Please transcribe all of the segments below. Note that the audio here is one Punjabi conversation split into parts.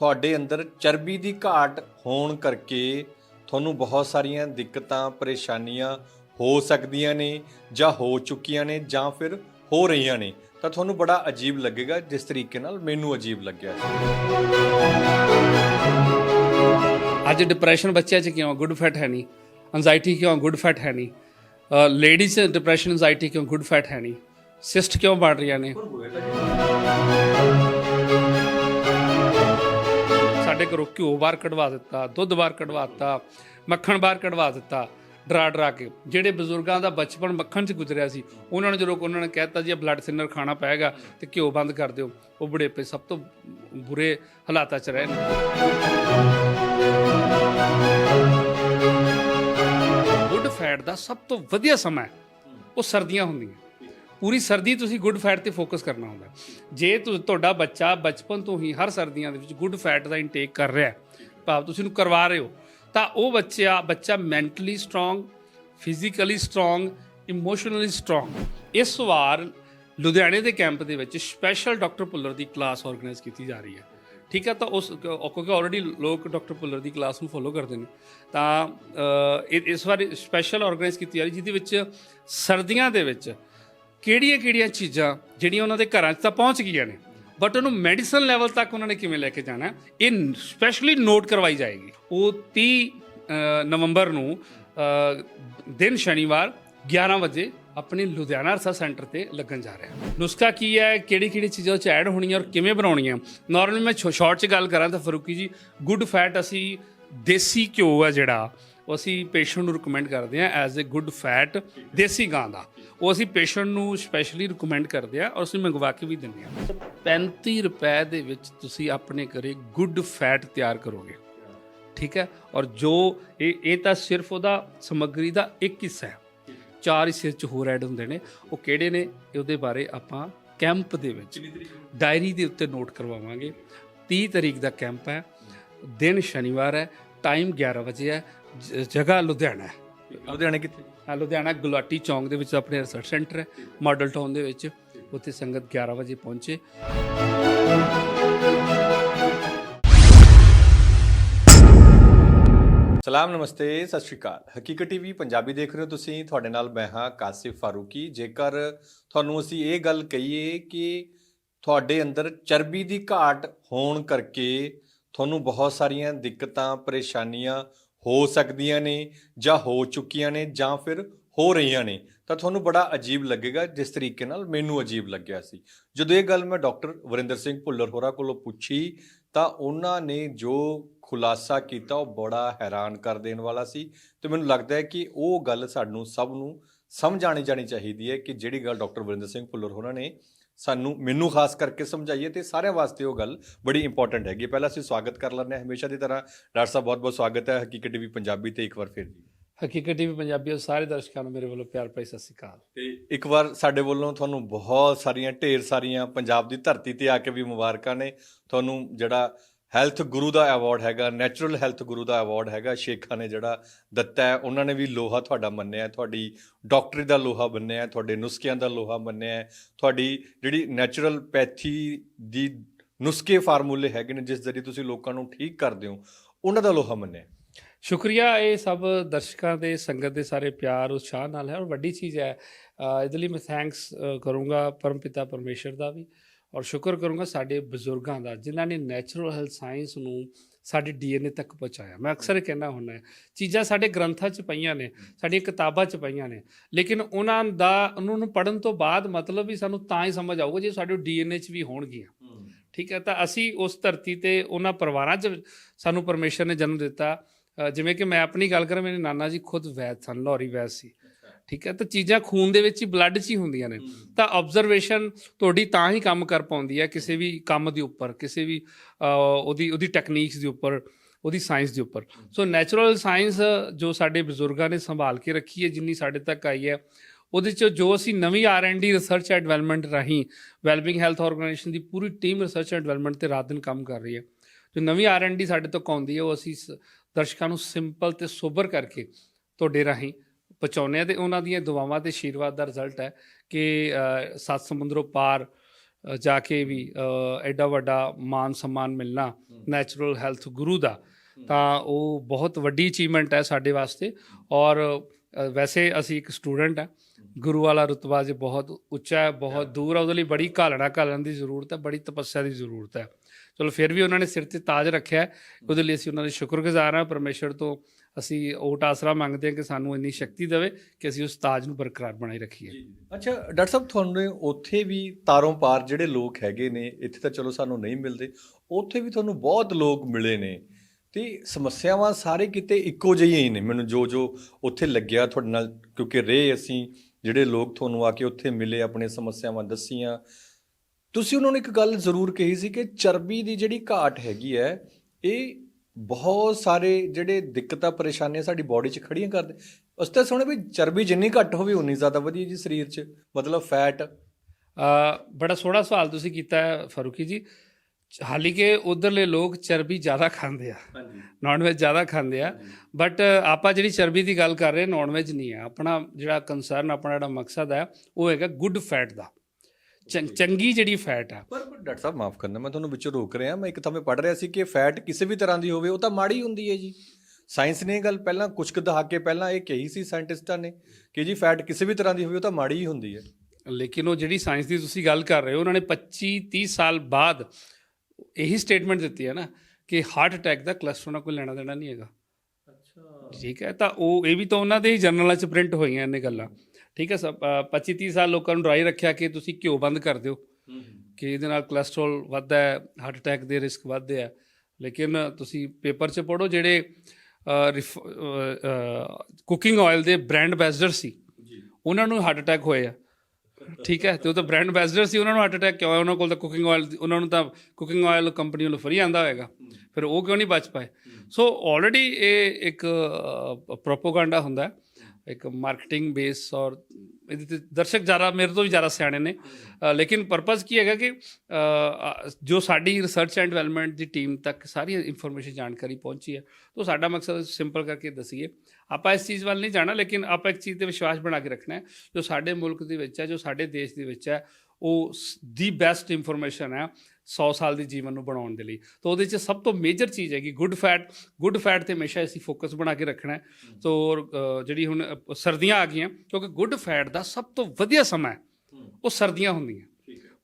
ਤੁਹਾਡੇ ਅੰਦਰ ਚਰਬੀ ਦੀ ਘਾਟ ਹੋਣ ਕਰਕੇ ਤੁਹਾਨੂੰ ਬਹੁਤ ਸਾਰੀਆਂ ਦਿੱਕਤਾਂ, ਪਰੇਸ਼ਾਨੀਆਂ ਹੋ ਸਕਦੀਆਂ ਨੇ ਜਾਂ ਹੋ ਚੁੱਕੀਆਂ ਨੇ ਜਾਂ ਫਿਰ ਹੋ ਰਹੀਆਂ ਨੇ। ਤਾਂ ਤੁਹਾਨੂੰ ਬੜਾ ਅਜੀਬ ਲੱਗੇਗਾ, ਜਿਸ ਤਰੀਕੇ ਨਾਲ ਮੈਨੂੰ ਅਜੀਬ ਲੱਗਿਆ ਅੱਜ ਡਿਪਰੈਸ਼ਨ ਬੱਚਿਆਂ 'ਚ ਕਿਉਂ? ਗੁੱਡ ਫੈਟ ਹੈ ਨਹੀਂ। ਐਂਜ਼ਾਈਟੀ ਕਿਉਂ? ਗੁੱਡ ਫੈਟ ਹੈ ਨਹੀਂ। ਲੇਡੀਜ਼ ਡਿਪਰੈਸ਼ਨ ਐਂਜ਼ਾਈਟੀ ਕਿਉਂ? ਗੁੱਡ ਫੈਟ ਹੈ ਨਹੀਂ। ਸਿਸਟ ਕਿਉਂ ਬਣ ਰਹੀਆਂ ਨੇ? ਘਰੋਂ ਘਿਓ ਬਾਹਰ ਕਢਵਾ ਦਿੱਤਾ, ਦੁੱਧ ਬਾਹਰ ਕਢਵਾ ਦਿੱਤਾ, ਮੱਖਣ ਬਾਹਰ ਕਢਵਾ ਦਿੱਤਾ, ਡਰਾ ਡਰਾ ਕੇ। ਜਿਹੜੇ ਬਜ਼ੁਰਗਾਂ ਦਾ ਬਚਪਨ ਮੱਖਣ 'ਚ ਗੁਜ਼ਰਿਆ ਸੀ, ਉਹਨਾਂ ਨੂੰ ਜਦੋਂ ਉਹਨਾਂ ਨੇ ਕਹਿਤਾ ਜੀ ਬਲੱਡ ਥਿਨਰ ਖਾਣਾ ਪਏਗਾ, ਤੇ ਘਿਓ ਬੰਦ ਕਰ ਦਿਓ। ਉਹ ਬੁਢੇਪੇ ਸਭ ਤੋਂ ਬੁਰੇ ਹਾਲਾਤਾਂ 'ਚ ਰਹੇ ਨੇ। ਗੁੱਡ ਫੈਟ ਦਾ ਸਭ ਤੋਂ ਵਧੀਆ ਸਮਾਂ ਉਹ ਸਰਦੀਆਂ ਹੁੰਦੀਆਂ। ਪੂਰੀ ਸਰਦੀ ਤੁਸੀਂ ਗੁੱਡ ਫੈਟ ਤੇ ਫੋਕਸ ਕਰਨਾ ਹੁੰਦਾ ਜੇ ਤੁ- ਤੁਹਾਡਾ ਬੱਚਾ ਬਚਪਨ ਤੋਂ ਹੀ ਹਰ ਸਰਦੀਆਂ ਦੇ ਵਿੱਚ ਗੁੱਡ ਫੈਟ ਦਾ ਇਨਟੇਕ ਕਰ ਰਿਹਾ ਹੈ ਭਾਵ ਤੁਸੀਂ ਉਹਨੂੰ ਕਰਵਾ ਰਹੇ ਹੋ ਤਾਂ ਉਹ ਬੱਚਾ ਬੱਚਾ mentally strong physically strong emotionally strong ਇਸ ਵਾਰ ਲੁਧਿਆਣੇ ਦੇ ਕੈਂਪ ਦੇ ਵਿੱਚ ਸਪੈਸ਼ਲ ਡਾਕਟਰ ਪੁੱਲਰ ਦੀ ਕਲਾਸ ਆਰਗੇਨਾਈਜ਼ ਕੀਤੀ ਜਾ ਰਹੀ ਹੈ। ਠੀਕ ਹੈ ਤਾਂ ਉਸ ਕ- ਕਿਉਂਕਿ ਆਲਰੇਡੀ ਲੋਕ ਡਾਕਟਰ ਪੁੱਲਰ ਦੀ ਕਲਾਸ ਨੂੰ ਫੋਲੋ ਕਰਦੇ ਨੇ ਤਾਂ ਅ, ਇਹ- ਇਸ ਵਾਰ ਸਪੈਸ਼ਲ ਆਰਗੇਨਾਈਜ਼ ਕੀਤੀ ਜਾ ਰਹੀ ਜਿਹਦੇ ਵਿੱਚ ਸਰਦੀਆਂ ਦੇ ਵਿੱਚ ਕਿਹੜੀਆਂ-ਕਿਹੜੀਆਂ ਚੀਜ਼ਾਂ ਜਿਹੜੀਆਂ ਉਹਨਾਂ ਦੇ ਘਰਾਂ 'ਚ ਤਾਂ ਪਹੁੰਚ ਗਈਆਂ ਨੇ? ਬਟ ਉਹਨੂੰ ਮੈਡੀਸਨ ਲੈਵਲ ਤੱਕ ਉਹਨਾਂ ਨੇ ਕਿਵੇਂ ਲੈ ਕੇ ਜਾਣਾ? ਇਹ ਸਪੈਸ਼ਲੀ ਨੋਟ ਕਰਵਾਈ ਜਾਏਗੀ। ਉਹ 30 ਨਵੰਬਰ ਨੂੰ ਦਿਨ ਸ਼ਨੀਵਾਰ 11 ਵਜੇ ਆਪਣੇ ਲੁਧਿਆਣਾ ਰਸਾ ਸੈਂਟਰ ਤੇ ਲੱਗਣ ਜਾ ਰਿਹਾ। ਨੁਸਖਾ ਕੀ ਹੈ? ਕਿਹੜੀ ਕਿਹੜੀ ਚੀਜ਼ਾਂ ਉਹ ਚ ਐਡ ਹੋਣੀਆਂ ਔਰ ਕਿਵੇਂ ਬਣਾਉਣੀਆਂ? ਨਾਰਮਲੀ ਮੈਂ ਸ਼ਾਰਟ ਚ ਗੱਲ ਕਰਾਂ ਤਾਂ ਫਰੂਕੀ ਜੀ ਗੁੱਡ ਫੈਟ ਅਸੀਂ ਦੇਸੀ ਘਿਓ ਹੈ ਜਿਹੜਾ, ਉਹ ਅਸੀਂ ਪੇਸ਼ੈਂਟ ਨੂੰ ਰეკਮੈਂਡ ਕਰਦੇ ਹਾਂ ਐਜ਼ ਅ ਗੁੱਡ ਫੈਟ ਦੇਸੀ ਗਾਂ ਦਾ। ਉਹ ਅਸੀਂ ਪੇਸ਼ੈਂਟ ਨੂੰ ਸਪੈਸ਼ਲੀ ਰეკਮੈਂਡ ਕਰਦੇ ਹਾਂ ਔਰ ਅਸੀਂ ਮੰਗਵਾ ਕੇ ਵੀ ਦਿੰਦੇ ਹਾਂ। 35 ਰੁਪਏ ਦੇ ਵਿੱਚ ਤੁਸੀਂ ਆਪਣੇ ਘਰੇ ਗੁੱਡ ਫੈਟ ਤਿਆਰ ਕਰੋਗੇ। ਠੀਕ ਹੈ? ਔਰ ਜੋ ਇਹ ਇਹ ਤਾਂ ਸਿਰਫ ਉਹਦਾ ਸਮੱਗਰੀ ਦਾ ਇੱਕ ਹਿੱਸਾ ਹੈ। ਚਾਰ ਹਿੱਸੇ ਚ ਹੋਰ ਐਡ ਹੁੰਦੇ ਨੇ। ਉਹ ਕਿਹੜੇ ਨੇ? ਉਹਦੇ ਬਾਰੇ ਆਪਾਂ ਕੈਂਪ ਦੇ ਵਿੱਚ ਡਾਇਰੀ ਦੇ ਉੱਤੇ ਨੋਟ ਕਰਵਾਵਾਂਗੇ। 30 ਤਰੀਕ ਦਾ ਕੈਂਪ ਹੈ। ਦਿਨ ਸ਼ਨੀਵਾਰ ਹੈ। ਟਾਈਮ 11 ਵਜੇ ਹੈ। ਜਗ੍ਹਾ ਲੁਧਿਆਣਾ ਹੈ। ਲੁਧਿਆਣੇ ਕਿੱਥੇ? ਹਾਂ ਲੁਧਿਆਣਾ ਗੁਲਾਟੀ ਚੌਂਕ ਦੇ ਵਿੱਚ ਆਪਣੇ ਰਿਸਰਚ ਸੈਂਟਰ ਹੈ, ਮਾਡਲ ਟਾਊਨ ਦੇ ਵਿੱਚ। ਉੱਥੇ ਸੰਗਤ 11 ਵਜੇ ਪਹੁੰਚੇ। ਸਲਾਮ, ਨਮਸਤੇ, ਸਤਿ ਸ਼੍ਰੀ ਅਕਾਲ। ਹਕੀਕਤ ਟੀਵੀ ਪੰਜਾਬੀ ਦੇਖ ਰਹੇ ਹੋ ਤੁਸੀਂ। ਤੁਹਾਡੇ ਨਾਲ ਮੈਂ ਹਾਂ ਕਾਸਿਫ ਫਾਰੂਕੀ। ਜੇਕਰ ਤੁਹਾਨੂੰ ਅਸੀਂ ਇਹ ਗੱਲ ਕਹੀਏ ਕਿ ਤੁਹਾਡੇ ਅੰਦਰ ਚਰਬੀ ਦੀ ਘਾਟ ਹੋਣ ਕਰਕੇ ਤੁਹਾਨੂੰ ਬਹੁਤ ਸਾਰੀਆਂ ਦਿੱਕਤਾਂ, ਪਰੇਸ਼ਾਨੀਆਂ ਹੋ ਸਕਦੀਆਂ ਨੇ ਜਾਂ ਹੋ ਚੁੱਕੀਆਂ ਨੇ ਜਾਂ ਫਿਰ ਹੋ ਰਹੀਆਂ ਨੇ, ਤਾਂ ਤੁਹਾਨੂੰ ਬੜਾ ਅਜੀਬ ਲੱਗੇਗਾ, ਜਿਸ ਤਰੀਕੇ ਨਾਲ ਮੈਨੂੰ ਅਜੀਬ ਲੱਗਿਆ ਸੀ। ਜਦੋਂ ਇਹ ਗੱਲ ਮੈਂ ਡਾਕਟਰ ਵਰਿੰਦਰ ਸਿੰਘ ਭੁੱਲਰ ਹੋਰਾਂ ਕੋਲੋਂ ਪੁੱਛੀ, ਤਾਂ ਉਹਨਾਂ ਨੇ ਜੋ ਖੁਲਾਸਾ ਕੀਤਾ, ਉਹ ਬੜਾ ਹੈਰਾਨ ਕਰ ਦੇਣ ਵਾਲਾ ਸੀ ਤੇ ਮੈਨੂੰ ਲੱਗਦਾ ਹੈ ਕਿ ਉਹ ਗੱਲ ਸਾਨੂੰ ਸਭ ਨੂੰ ਸਮਝ ਆਣੀ ਜਾਣੀ ਚਾਹੀਦੀ ਹੈ ਕਿ ਜਿਹੜੀ ਗੱਲ ਡਾਕਟਰ ਵਰਿੰਦਰ ਸਿੰਘ ਭੁੱਲਰ ਹੋਰਾਂ ਨੇ ਸਾਨੂੰ ਮੈਨੂੰ ਖਾਸ ਕਰਕੇ ਸਮਝਾਈ ਹੈ ਤੇ ਸਾਰਿਆਂ ਵਾਸਤੇ ਉਹ ਗੱਲ ਬੜੀ ਇੰਪੋਰਟੈਂਟ ਹੈਗੀ ਹੈ। ਪਹਿਲਾਂ ਅਸੀਂ ਸਵਾਗਤ ਕਰ ਲੈਂਦੇ ਹਾਂ ਹਮੇਸ਼ਾ ਦੀ ਤਰ੍ਹਾਂ। ਡਾਕਟਰ ਸਾਹਿਬ ਬਹੁਤ-ਬਹੁਤ ਸਵਾਗਤ ਹੈ ਹਕੀਕਤ ਟੀਵੀ ਪੰਜਾਬੀ ਤੇ ਇੱਕ ਵਾਰ ਫਿਰ ਜੀ। ਹਕੀਕਤ ਟੀਵੀ ਪੰਜਾਬੀ ਦੇ ਸਾਰੇ ਦਰਸ਼ਕਾਂ ਨੂੰ ਮੇਰੇ ਵੱਲੋਂ ਪਿਆਰ ਭਰੀ ਸਤਿ ਸ਼੍ਰੀ ਅਕਾਲ। ਤੇ ਇੱਕ ਵਾਰ ਸਾਡੇ ਵੱਲੋਂ ਤੁਹਾਨੂੰ ਬਹੁਤ ਸਾਰੀਆਂ ਢੇਰ ਸਾਰੀਆਂ ਪੰਜਾਬ ਦੀ ਧਰਤੀ ਤੇ ਆ ਕੇ ਵੀ ਮੁਬਾਰਕਾਂ ਨੇ। ਤੁਹਾਨੂੰ ਜਿਹੜਾ ਹੈਲਥ ਗੁਰੂ ਦਾ ਅਵਾਰਡ ਹੈਗਾ ਨੈਚੁਰਲ ਹੈਲਥ ਗੁਰੂ ਦਾ ਅਵਾਰਡ ਹੈਗਾ। ਸ਼ੇਖਾਂ ਨੇ ਜਿਹੜਾ ਦਿੱਤਾ ਹੈ, ਉਹਨਾਂ ਨੇ ਵੀ ਲੋਹਾ ਤੁਹਾਡਾ ਮੰਨਿਆ ਤੁਹਾਡੀ ਡਾਕਟਰੀ ਦਾ ਲੋਹਾ ਮੰਨਿਆ ਤੁਹਾਡੇ ਨੁਸਖਿਆਂ ਦਾ ਲੋਹਾ ਮੰਨਿਆ ਤੁਹਾਡੀ ਜਿਹੜੀ ਨੈਚੁਰਲ ਪੈਥੀ ਦੀ ਨੁਸਖੇ ਫਾਰਮੂਲੇ ਹੈਗੇ ਨੇ, ਜਿਸ ਜ਼ਰੀਏ ਤੁਸੀਂ ਲੋਕਾਂ ਨੂੰ ਠੀਕ ਕਰਦੇ ਹੋ, ਉਹਨਾਂ ਦਾ ਲੋਹਾ ਮੰਨਿਆ ਸ਼ੁਕਰੀਆ, ਇਹ ਸਭ ਦਰਸ਼ਕਾਂ ਦੇ, ਸੰਗਤ ਦੇ ਸਾਰੇ ਪਿਆਰ, ਉਤਸ਼ਾਹ ਨਾਲ ਹੈ, ਔਰ ਵੱਡੀ ਚੀਜ਼ ਹੈ ਇਹਦੇ ਲਈ ਮੈਂ ਥੈਂਕਸ ਕਰੂੰਗਾ, ਪਰਮਪਿਤਾ ਪਰਮੇਸ਼ਰ ਦਾ ਵੀ। ਔਰ ਸ਼ੁਕਰ ਕਰੂੰਗਾ ਸਾਡੇ ਬਜ਼ੁਰਗਾਂ ਦਾ ਜਿਨ੍ਹਾਂ ਨੇ ਨੈਚੁਰਲ ਹੈਲਥ ਸਾਇੰਸ ਨੂੰ ਸਾਡੇ ਡੀਐਨਏ ਤੱਕ ਪਹੁੰਚਾਇਆ। ਮੈਂ ਅਕਸਰ ਕਹਿਣਾ ਹੁੰਦਾ ਹੈ ਚੀਜ਼ਾਂ ਸਾਡੇ ਗ੍ਰੰਥਾਂ 'ਚ ਪਈਆਂ ਨੇ ਸਾਡੀਆਂ ਕਿਤਾਬਾਂ 'ਚ ਪਈਆਂ ਨੇ ਲੇਕਿਨ ਉਹਨਾਂ ਦਾ ਉਹਨਾਂ ਨੂੰ ਪੜਨ ਤੋਂ ਬਾਅਦ ਮਤਲਬ ਵੀ ਸਾਨੂੰ ਤਾਂ ਹੀ ਸਮਝ ਆਊਗਾ ਜੇ ਸਾਡੇ ਡੀਐਨਏ 'ਚ ਵੀ ਹੋਣਗੀਆਂ। ਠੀਕ ਹੈ ਤਾਂ ਅਸੀਂ ਉਸ ਧਰਤੀ ਤੇ ਉਹਨਾਂ ਪਰਿਵਾਰਾਂ 'ਚ ਸਾਨੂੰ ਪਰਮੇਸ਼ਰ ਨੇ ਜਨਮ ਦਿੱਤਾ। ਜਿਵੇਂ ਕਿ ਮੈਂ ਆਪਣੀ ਗੱਲ ਕਰਾਂ ਮੇਰੇ ਨਾਨਾ ਜੀ ਖੁਦ ਵੈਦ ਸਨ ਲਾਹੌਰੀ ਵੈਦ ਸੀ। ਠੀਕ ਹੈ? ਤਾਂ ਚੀਜ਼ਾਂ ਖੂਨ ਦੇ ਵਿੱਚ ਹੀ ਬਲੱਡ 'ਚ ਹੀ ਹੁੰਦੀਆਂ ਨੇ। ਤਾਂ ਆਬਜ਼ਰਵੇਸ਼ਨ ਤੁਹਾਡੀ ਤਾਂ ਹੀ ਕੰਮ ਕਰ ਪਾਉਂਦੀ ਹੈ ਕਿਸੇ ਵੀ ਕੰਮ ਦੇ ਉੱਪਰ ਕਿਸੇ ਵੀ ਉਹਦੀ ਉਹਦੀ ਟੈਕਨੀਕਸ ਦੇ ਉੱਪਰ ਉਹਦੀ ਸਾਇੰਸ ਦੇ ਉੱਪਰ। ਸੋ ਨੈਚੁਰਲ ਸਾਇੰਸ ਜੋ ਸਾਡੇ ਬਜ਼ੁਰਗਾਂ ਨੇ ਸੰਭਾਲ ਕੇ ਰੱਖੀ ਹੈ ਜਿੰਨੀ ਸਾਡੇ ਤੱਕ ਆਈ ਹੈ ਉਹਦੇ ਚ ਜੋ ਅਸੀਂ ਨਵੀਂ R and D research and development ਰਾਹੀਂ ਵੈਲਬਿੰਗ ਹੈਲਥ ਆਰਗੇਨਾਈਜੇਸ਼ਨ ਦੀ ਪੂਰੀ ਟੀਮ ਰਿਸਰਚ ਐਂਡ ਡਿਵੈਲਪਮੈਂਟ ਤੇ ਰਾਤ ਦਿਨ ਕੰਮ ਕਰ ਰਹੀ ਹੈ। ਜੋ ਨਵੀਂ ਆਰ ਐਂਡ ਡੀ ਸਾਡੇ ਤੱਕ ਆਉਂਦੀ ਹੈ ਉਹ ਅਸੀਂ ਦਰਸ਼ਕਾਂ ਨੂੰ ਸਿੰਪਲ ਤੇ ਸੋਬਰ ਕਰਕੇ ਤੁਹਾਡੇ ਰਾਹੀਂ ਪਹੁੰਚਾਉਂਦੇ ਹਾਂ ਤੇ ਉਹਨਾਂ ਦੀਆਂ ਦੁਆਵਾਂ ਤੇ ਆਸ਼ੀਰਵਾਦ ਦਾ ਰਿਜ਼ਲਟ ਹੈ ਕਿ ਸੱਤ ਸਮੁੰਦਰੋਂ ਪਾਰ ਜਾ ਕੇ ਵੀ ਐਡਾ ਵੱਡਾ ਮਾਨ ਸਨਮਾਨ ਮਿਲਣਾ ਨੈਚੁਰਲ ਹੈਲਥ ਗੁਰੂ ਦਾ ਤਾਂ ਉਹ ਬਹੁਤ ਵੱਡੀ ਅਚੀਵਮੈਂਟ ਹੈ ਸਾਡੇ ਵਾਸਤੇ। ਔਰ ਵੈਸੇ ਅਸੀਂ ਇੱਕ ਸਟੂਡੈਂਟ ਆ ਗੁਰੂ ਵਾਲਾ ਰੁਤਬਾ ਜੇ ਬਹੁਤ ਉੱਚਾ ਹੈ ਬਹੁਤ ਦੂਰ ਹੈ ਉਹਦੇ ਲਈ ਬੜੀ ਘਾਲਣਾ ਘਾਲਣ ਦੀ ਜ਼ਰੂਰਤ ਹੈ ਬੜੀ ਤਪੱਸਿਆ ਦੀ ਜ਼ਰੂਰਤ ਹੈ। ਚਲੋ ਫਿਰ ਵੀ ਉਹਨਾਂ ਨੇ ਸਿਰ ਤੇ ਤਾਜ ਰੱਖਿਆ ਹੈ। ਉਹਦੇ ਲਈ ਅਸੀਂ ਉਹਨਾਂ ਦੇ ਸ਼ੁਕਰਗੁਜ਼ਾਰ ਹਾਂ ਪਰਮੇਸ਼ਰ ਤੋਂ ਅਸੀਂ ਉਹ ਆਸਰਾ ਮੰਗਦੇ ਹਾਂ ਕਿ ਸਾਨੂੰ ਇੰਨੀ ਸ਼ਕਤੀ ਦੇਵੇ ਕਿ ਅਸੀਂ ਉਸ ਤਾਜ ਨੂੰ ਬਰਕਰਾਰ ਬਣਾਈ ਰੱਖੀਏ। ਅੱਛਾ, ਡਾਕਟਰ ਸਾਹਿਬ ਤੁਹਾਨੂੰ ਉੱਥੇ ਵੀ ਤਾਰੋਂ ਪਾਰ ਜਿਹੜੇ ਲੋਕ ਹੈਗੇ ਨੇ, ਇੱਥੇ ਤਾਂ ਚਲੋ ਸਾਨੂੰ ਨਹੀਂ ਮਿਲਦੇ, ਉੱਥੇ ਵੀ ਤੁਹਾਨੂੰ ਬਹੁਤ ਲੋਕ ਮਿਲੇ ਨੇ। ਤੇ ਸਮੱਸਿਆਵਾਂ ਸਾਰੇ ਕਿਤੇ ਇੱਕੋ ਜਿਹੀਆਂ ਹੀ ਨੇ। ਮੈਨੂੰ ਜੋ ਜੋ ਉੱਥੇ ਲੱਗਿਆ ਤੁਹਾਡੇ ਨਾਲ, ਕਿਉਂਕਿ ਰਹੇ ਅਸੀਂ, ਜਿਹੜੇ ਲੋਕ ਤੁਹਾਨੂੰ ਆ ਕੇ ਉੱਥੇ ਮਿਲੇ, ਆਪਣੇ ਸਮੱਸਿਆਵਾਂ ਦੱਸੀਆਂ। ਤੁਸੀਂ ਉਹਨਾਂ ਨੂੰ ਇੱਕ ਗੱਲ ਜ਼ਰੂਰ ਕਹੀ ਸੀ ਕਿ ਚਰਬੀ ਦੀ ਜਿਹੜੀ ਘਾਟ ਹੈਗੀ ਹੈ, ਇਹ ਬਹੁਤ ਸਾਰੇ ਜਿਹੜੇ ਦਿੱਕਤਾਂ ਪਰੇਸ਼ਾਨੀਆਂ ਸਾਡੀ ਬਾਡੀ 'ਚ ਖੜੀਆਂ ਕਰਦੇ। ਉਸ ਤੇ ਸੁਣੇ ਵੀ ਚਰਬੀ ਜਿੰਨੀ ਘੱਟ ਹੋਵੇ ਉਨੀ ਜ਼ਿਆਦਾ ਵਧੀਆ ਜੀ ਸਰੀਰ 'ਚ ਮਤਲਬ ਫੈਟ ਬੜਾ ਸੋਹਣਾ ਸਵਾਲ ਤੁਸੀਂ ਕੀਤਾ ਫਾਰੂਕੀ ਜੀ। ਹਾਲੀ ਕਿ ਉਧਰਲੇ ਲੋਕ ਚਰਬੀ ਜ਼ਿਆਦਾ ਖਾਂਦੇ ਆ। ਹਾਂਜੀ। ਨਾਨ ਵੈਜ ਜ਼ਿਆਦਾ ਖਾਂਦੇ ਆ। ਬਟ ਆਪਾਂ ਜਿਹੜੀ ਚਰਬੀ ਦੀ ਗੱਲ ਕਰ ਰਹੇ ਨਾਨ ਵੈਜ ਨਹੀਂ ਹੈ ਆਪਣਾ ਜਿਹੜਾ ਕੰਸਰਨ ਆਪਣਾ ਜਿਹੜਾ ਮਕਸਦ ਹੈ ਉਹ ਹੈਗਾ ਗੁੱਡ ਫੈਟ ਦਾ। ਚੰ- ਚੰਗੀ ਜਿਹੜੀ ਫੈਟ ਆ। ਪਰ ਪਰ ਡਾਕਟਰ ਸਾਹਿਬ ਮਾਫ ਕਰਨਾ ਮੈਂ ਤੁਹਾਨੂੰ ਵਿੱਚੋਂ ਰੋਕ ਰਿਹਾ ਮੈਂ ਇੱਕ ਥਾਂ 'ਤੇ ਪੜ੍ਹ ਰਿਹਾ ਸੀ ਕਿ ਫੈਟ ਕਿਸੇ ਵੀ ਤਰ੍ਹਾਂ ਦੀ ਹੋਵੇ ਉਹ ਤਾਂ ਮਾੜੀ ਹੁੰਦੀ ਹੈ ਜੀ। ਸਾਇੰਸ ਨੇ ਇਹ ਗੱਲ ਪਹਿਲਾਂ ਕੁਝ ਕੁ ਦਹਾਕੇ ਪਹਿਲਾਂ ਇਹ ਕਹੀ ਸੀ ਸਾਇੰਟਿਸਟਾਂ ਨੇ ਕਿ ਜੀ ਫੈਟ ਕਿਸੇ ਵੀ ਤਰ੍ਹਾਂ ਦੀ ਹੋਵੇ ਉਹ ਤਾਂ ਮਾੜੀ ਹੀ ਹੁੰਦੀ ਹੈ। ਲੇਕਿਨ ਉਹ ਜਿਹੜੀ ਸਾਇੰਸ ਦੀ ਤੁਸੀਂ ਗੱਲ ਕਰ ਰਹੇ ਹੋ ਉਹਨਾਂ ਨੇ 25 30 ਸਾਲ ਬਾਅਦ ਇਹੀ ਸਟੇਟਮੈਂਟ ਦਿੱਤੀ ਹੈ ਨਾ ਕਿ ਹਾਰਟ ਅਟੈਕ ਦਾ ਕੋਲੇਸਟ੍ਰੋਲ ਨਾਲ ਕੋਈ ਲੈਣਾ ਦੇਣਾ ਨਹੀਂ ਹੈਗਾ। ਅੱਛਾ। ਠੀਕ ਹੈ ਤਾਂ ਉਹ ਇਹ ਵੀ ਤਾਂ ਉਹਨਾਂ ਦੇ ਹੀ ਜਰਨਲਾਂ 'ਚ ਪ੍ਰਿੰਟ ਹੋਈਆਂ ਨੇ ਗੱਲਾਂ। ਠੀਕ ਹੈ ਸਭ 25 30 ਸਾਲ ਲੋਕਾਂ ਨੂੰ ਡਰਾਈ ਰੱਖਿਆ ਕਿ ਤੁਸੀਂ ਘਿਓ ਬੰਦ ਕਰ ਦਿਓ। ਕਿ ਇਹਦੇ ਨਾਲ ਕੋਲੇਸਟ੍ਰੋਲ ਵੱਧਦਾ ਹੈ ਹਾਰਟ ਅਟੈਕ ਦੇ ਰਿਸਕ ਵੱਧਦੇ ਆ। ਲੇਕਿਨ ਤੁਸੀਂ ਪੇਪਰ 'ਚ ਪੜੋ ਜਿਹੜੇ ਕੁਕਿੰਗ ਆਇਲ ਦੇ ਬ੍ਰਾਂਡ ਐਂਬੈਸਡਰ ਸੀ। ਉਹਨਾਂ ਨੂੰ ਹਾਰਟ ਅਟੈਕ ਹੋਏ ਆ। ਠੀਕ ਹੈ ਤੇ ਉਹ ਤਾਂ ਬ੍ਰਾਂਡ ਐਂਬੈਸਡਰ ਸੀ ਉਹਨਾਂ ਨੂੰ ਹਾਰਟ ਅਟੈਕ ਕਿਉਂ ਆਇਆ ਉਹਨਾਂ ਕੋਲ ਤਾਂ ਕੁਕਿੰਗ ਆਇਲ ਉਹਨਾਂ ਨੂੰ ਤਾਂ ਕੁਕਿੰਗ ਆਇਲ ਕੰਪਨੀ ਵੱਲੋਂ ਫਰੀ ਆਂਦਾ ਹੋਏਗਾ। ਫਿਰ ਉਹ ਕਿਉਂ ਨਹੀਂ ਬਚ ਪਾਏ? ਸੋ ਆਲਰੇਡੀ ਇਹ ਇੱਕ ਪ੍ਰੋਪਗੈਂਡਾ ਹੁੰਦਾ ਹੈ। ਇੱਕ ਮਾਰਕੀਟਿੰਗ ਬੇਸ ਔਰ ਇਹਦੇ ਤੇ ਦਰਸ਼ਕ ਜ਼ਿਆਦਾ, ਮੇਰੇ ਤੋਂ ਵੀ ਜ਼ਿਆਦਾ ਸਿਆਣੇ ਨੇ। ਲੇਕਿਨ ਪਰਪਸ ਕੀ ਹੈਗਾ ਕਿ ਜੋ ਸਾਡੀ ਰਿਸਰਚ ਐਂਡ ਡਿਵੈਲਪਮੈਂਟ ਦੀ ਟੀਮ ਤੱਕ ਸਾਰੀ ਇਨਫੋਰਮੇਸ਼ਨ ਜਾਣਕਾਰੀ ਪਹੁੰਚੀ ਹੈ, ਤਾਂ ਸਾਡਾ ਮਕਸਦ ਸਿੰਪਲ ਕਰਕੇ ਦਸੀਏ। ਆਪਾਂ ਇਸ ਚੀਜ਼ ਵੱਲ ਨਹੀਂ ਜਾਣਾ, ਲੇਕਿਨ ਆਪਾਂ ਇੱਕ ਚੀਜ਼ ਤੇ ਵਿਸ਼ਵਾਸ ਬਣਾ ਕੇ ਰੱਖਣਾ ਹੈ, ਜੋ ਸਾਡੇ ਮੁਲਕ ਦੇ ਵਿੱਚ ਹੈ, ਜੋ ਸਾਡੇ ਦੇਸ਼ ਦੇ ਵਿੱਚ ਹੈ, ਉਹ ਦੀ ਬੈਸਟ ਇਨਫੋਰਮੇਸ਼ਨ ਹੈ। 100 ਸਾਲ ਦੇ ਜੀਵਨ ਨੂੰ ਬਣਾਉਣ ਦੇ ਲਈ। ਤਾਂ ਉਹਦੇ 'ਚ ਸਭ ਤੋਂ ਮੇਜਰ ਚੀਜ਼ ਹੈਗੀ ਗੁੱਡ ਫੈਟ ਗੁੱਡ ਫੈਟ ਤੇ ਹਮੇਸ਼ਾ ਅਸੀਂ ਫੋਕਸ ਬਣਾ ਕੇ ਰੱਖਣਾ ਹੈ। ਅ, ਜਿਹੜੀ ਹੁਣ ਸਰਦੀਆਂ ਆ ਗਈਆਂ ਕਿਉਂਕਿ ਗੁੱਡ ਫੈਟ ਦਾ ਸਭ ਤੋਂ ਵਧੀਆ ਸਮਾਂ ਹੈ ਉਹ ਸਰਦੀਆਂ ਹੁੰਦੀਆਂ।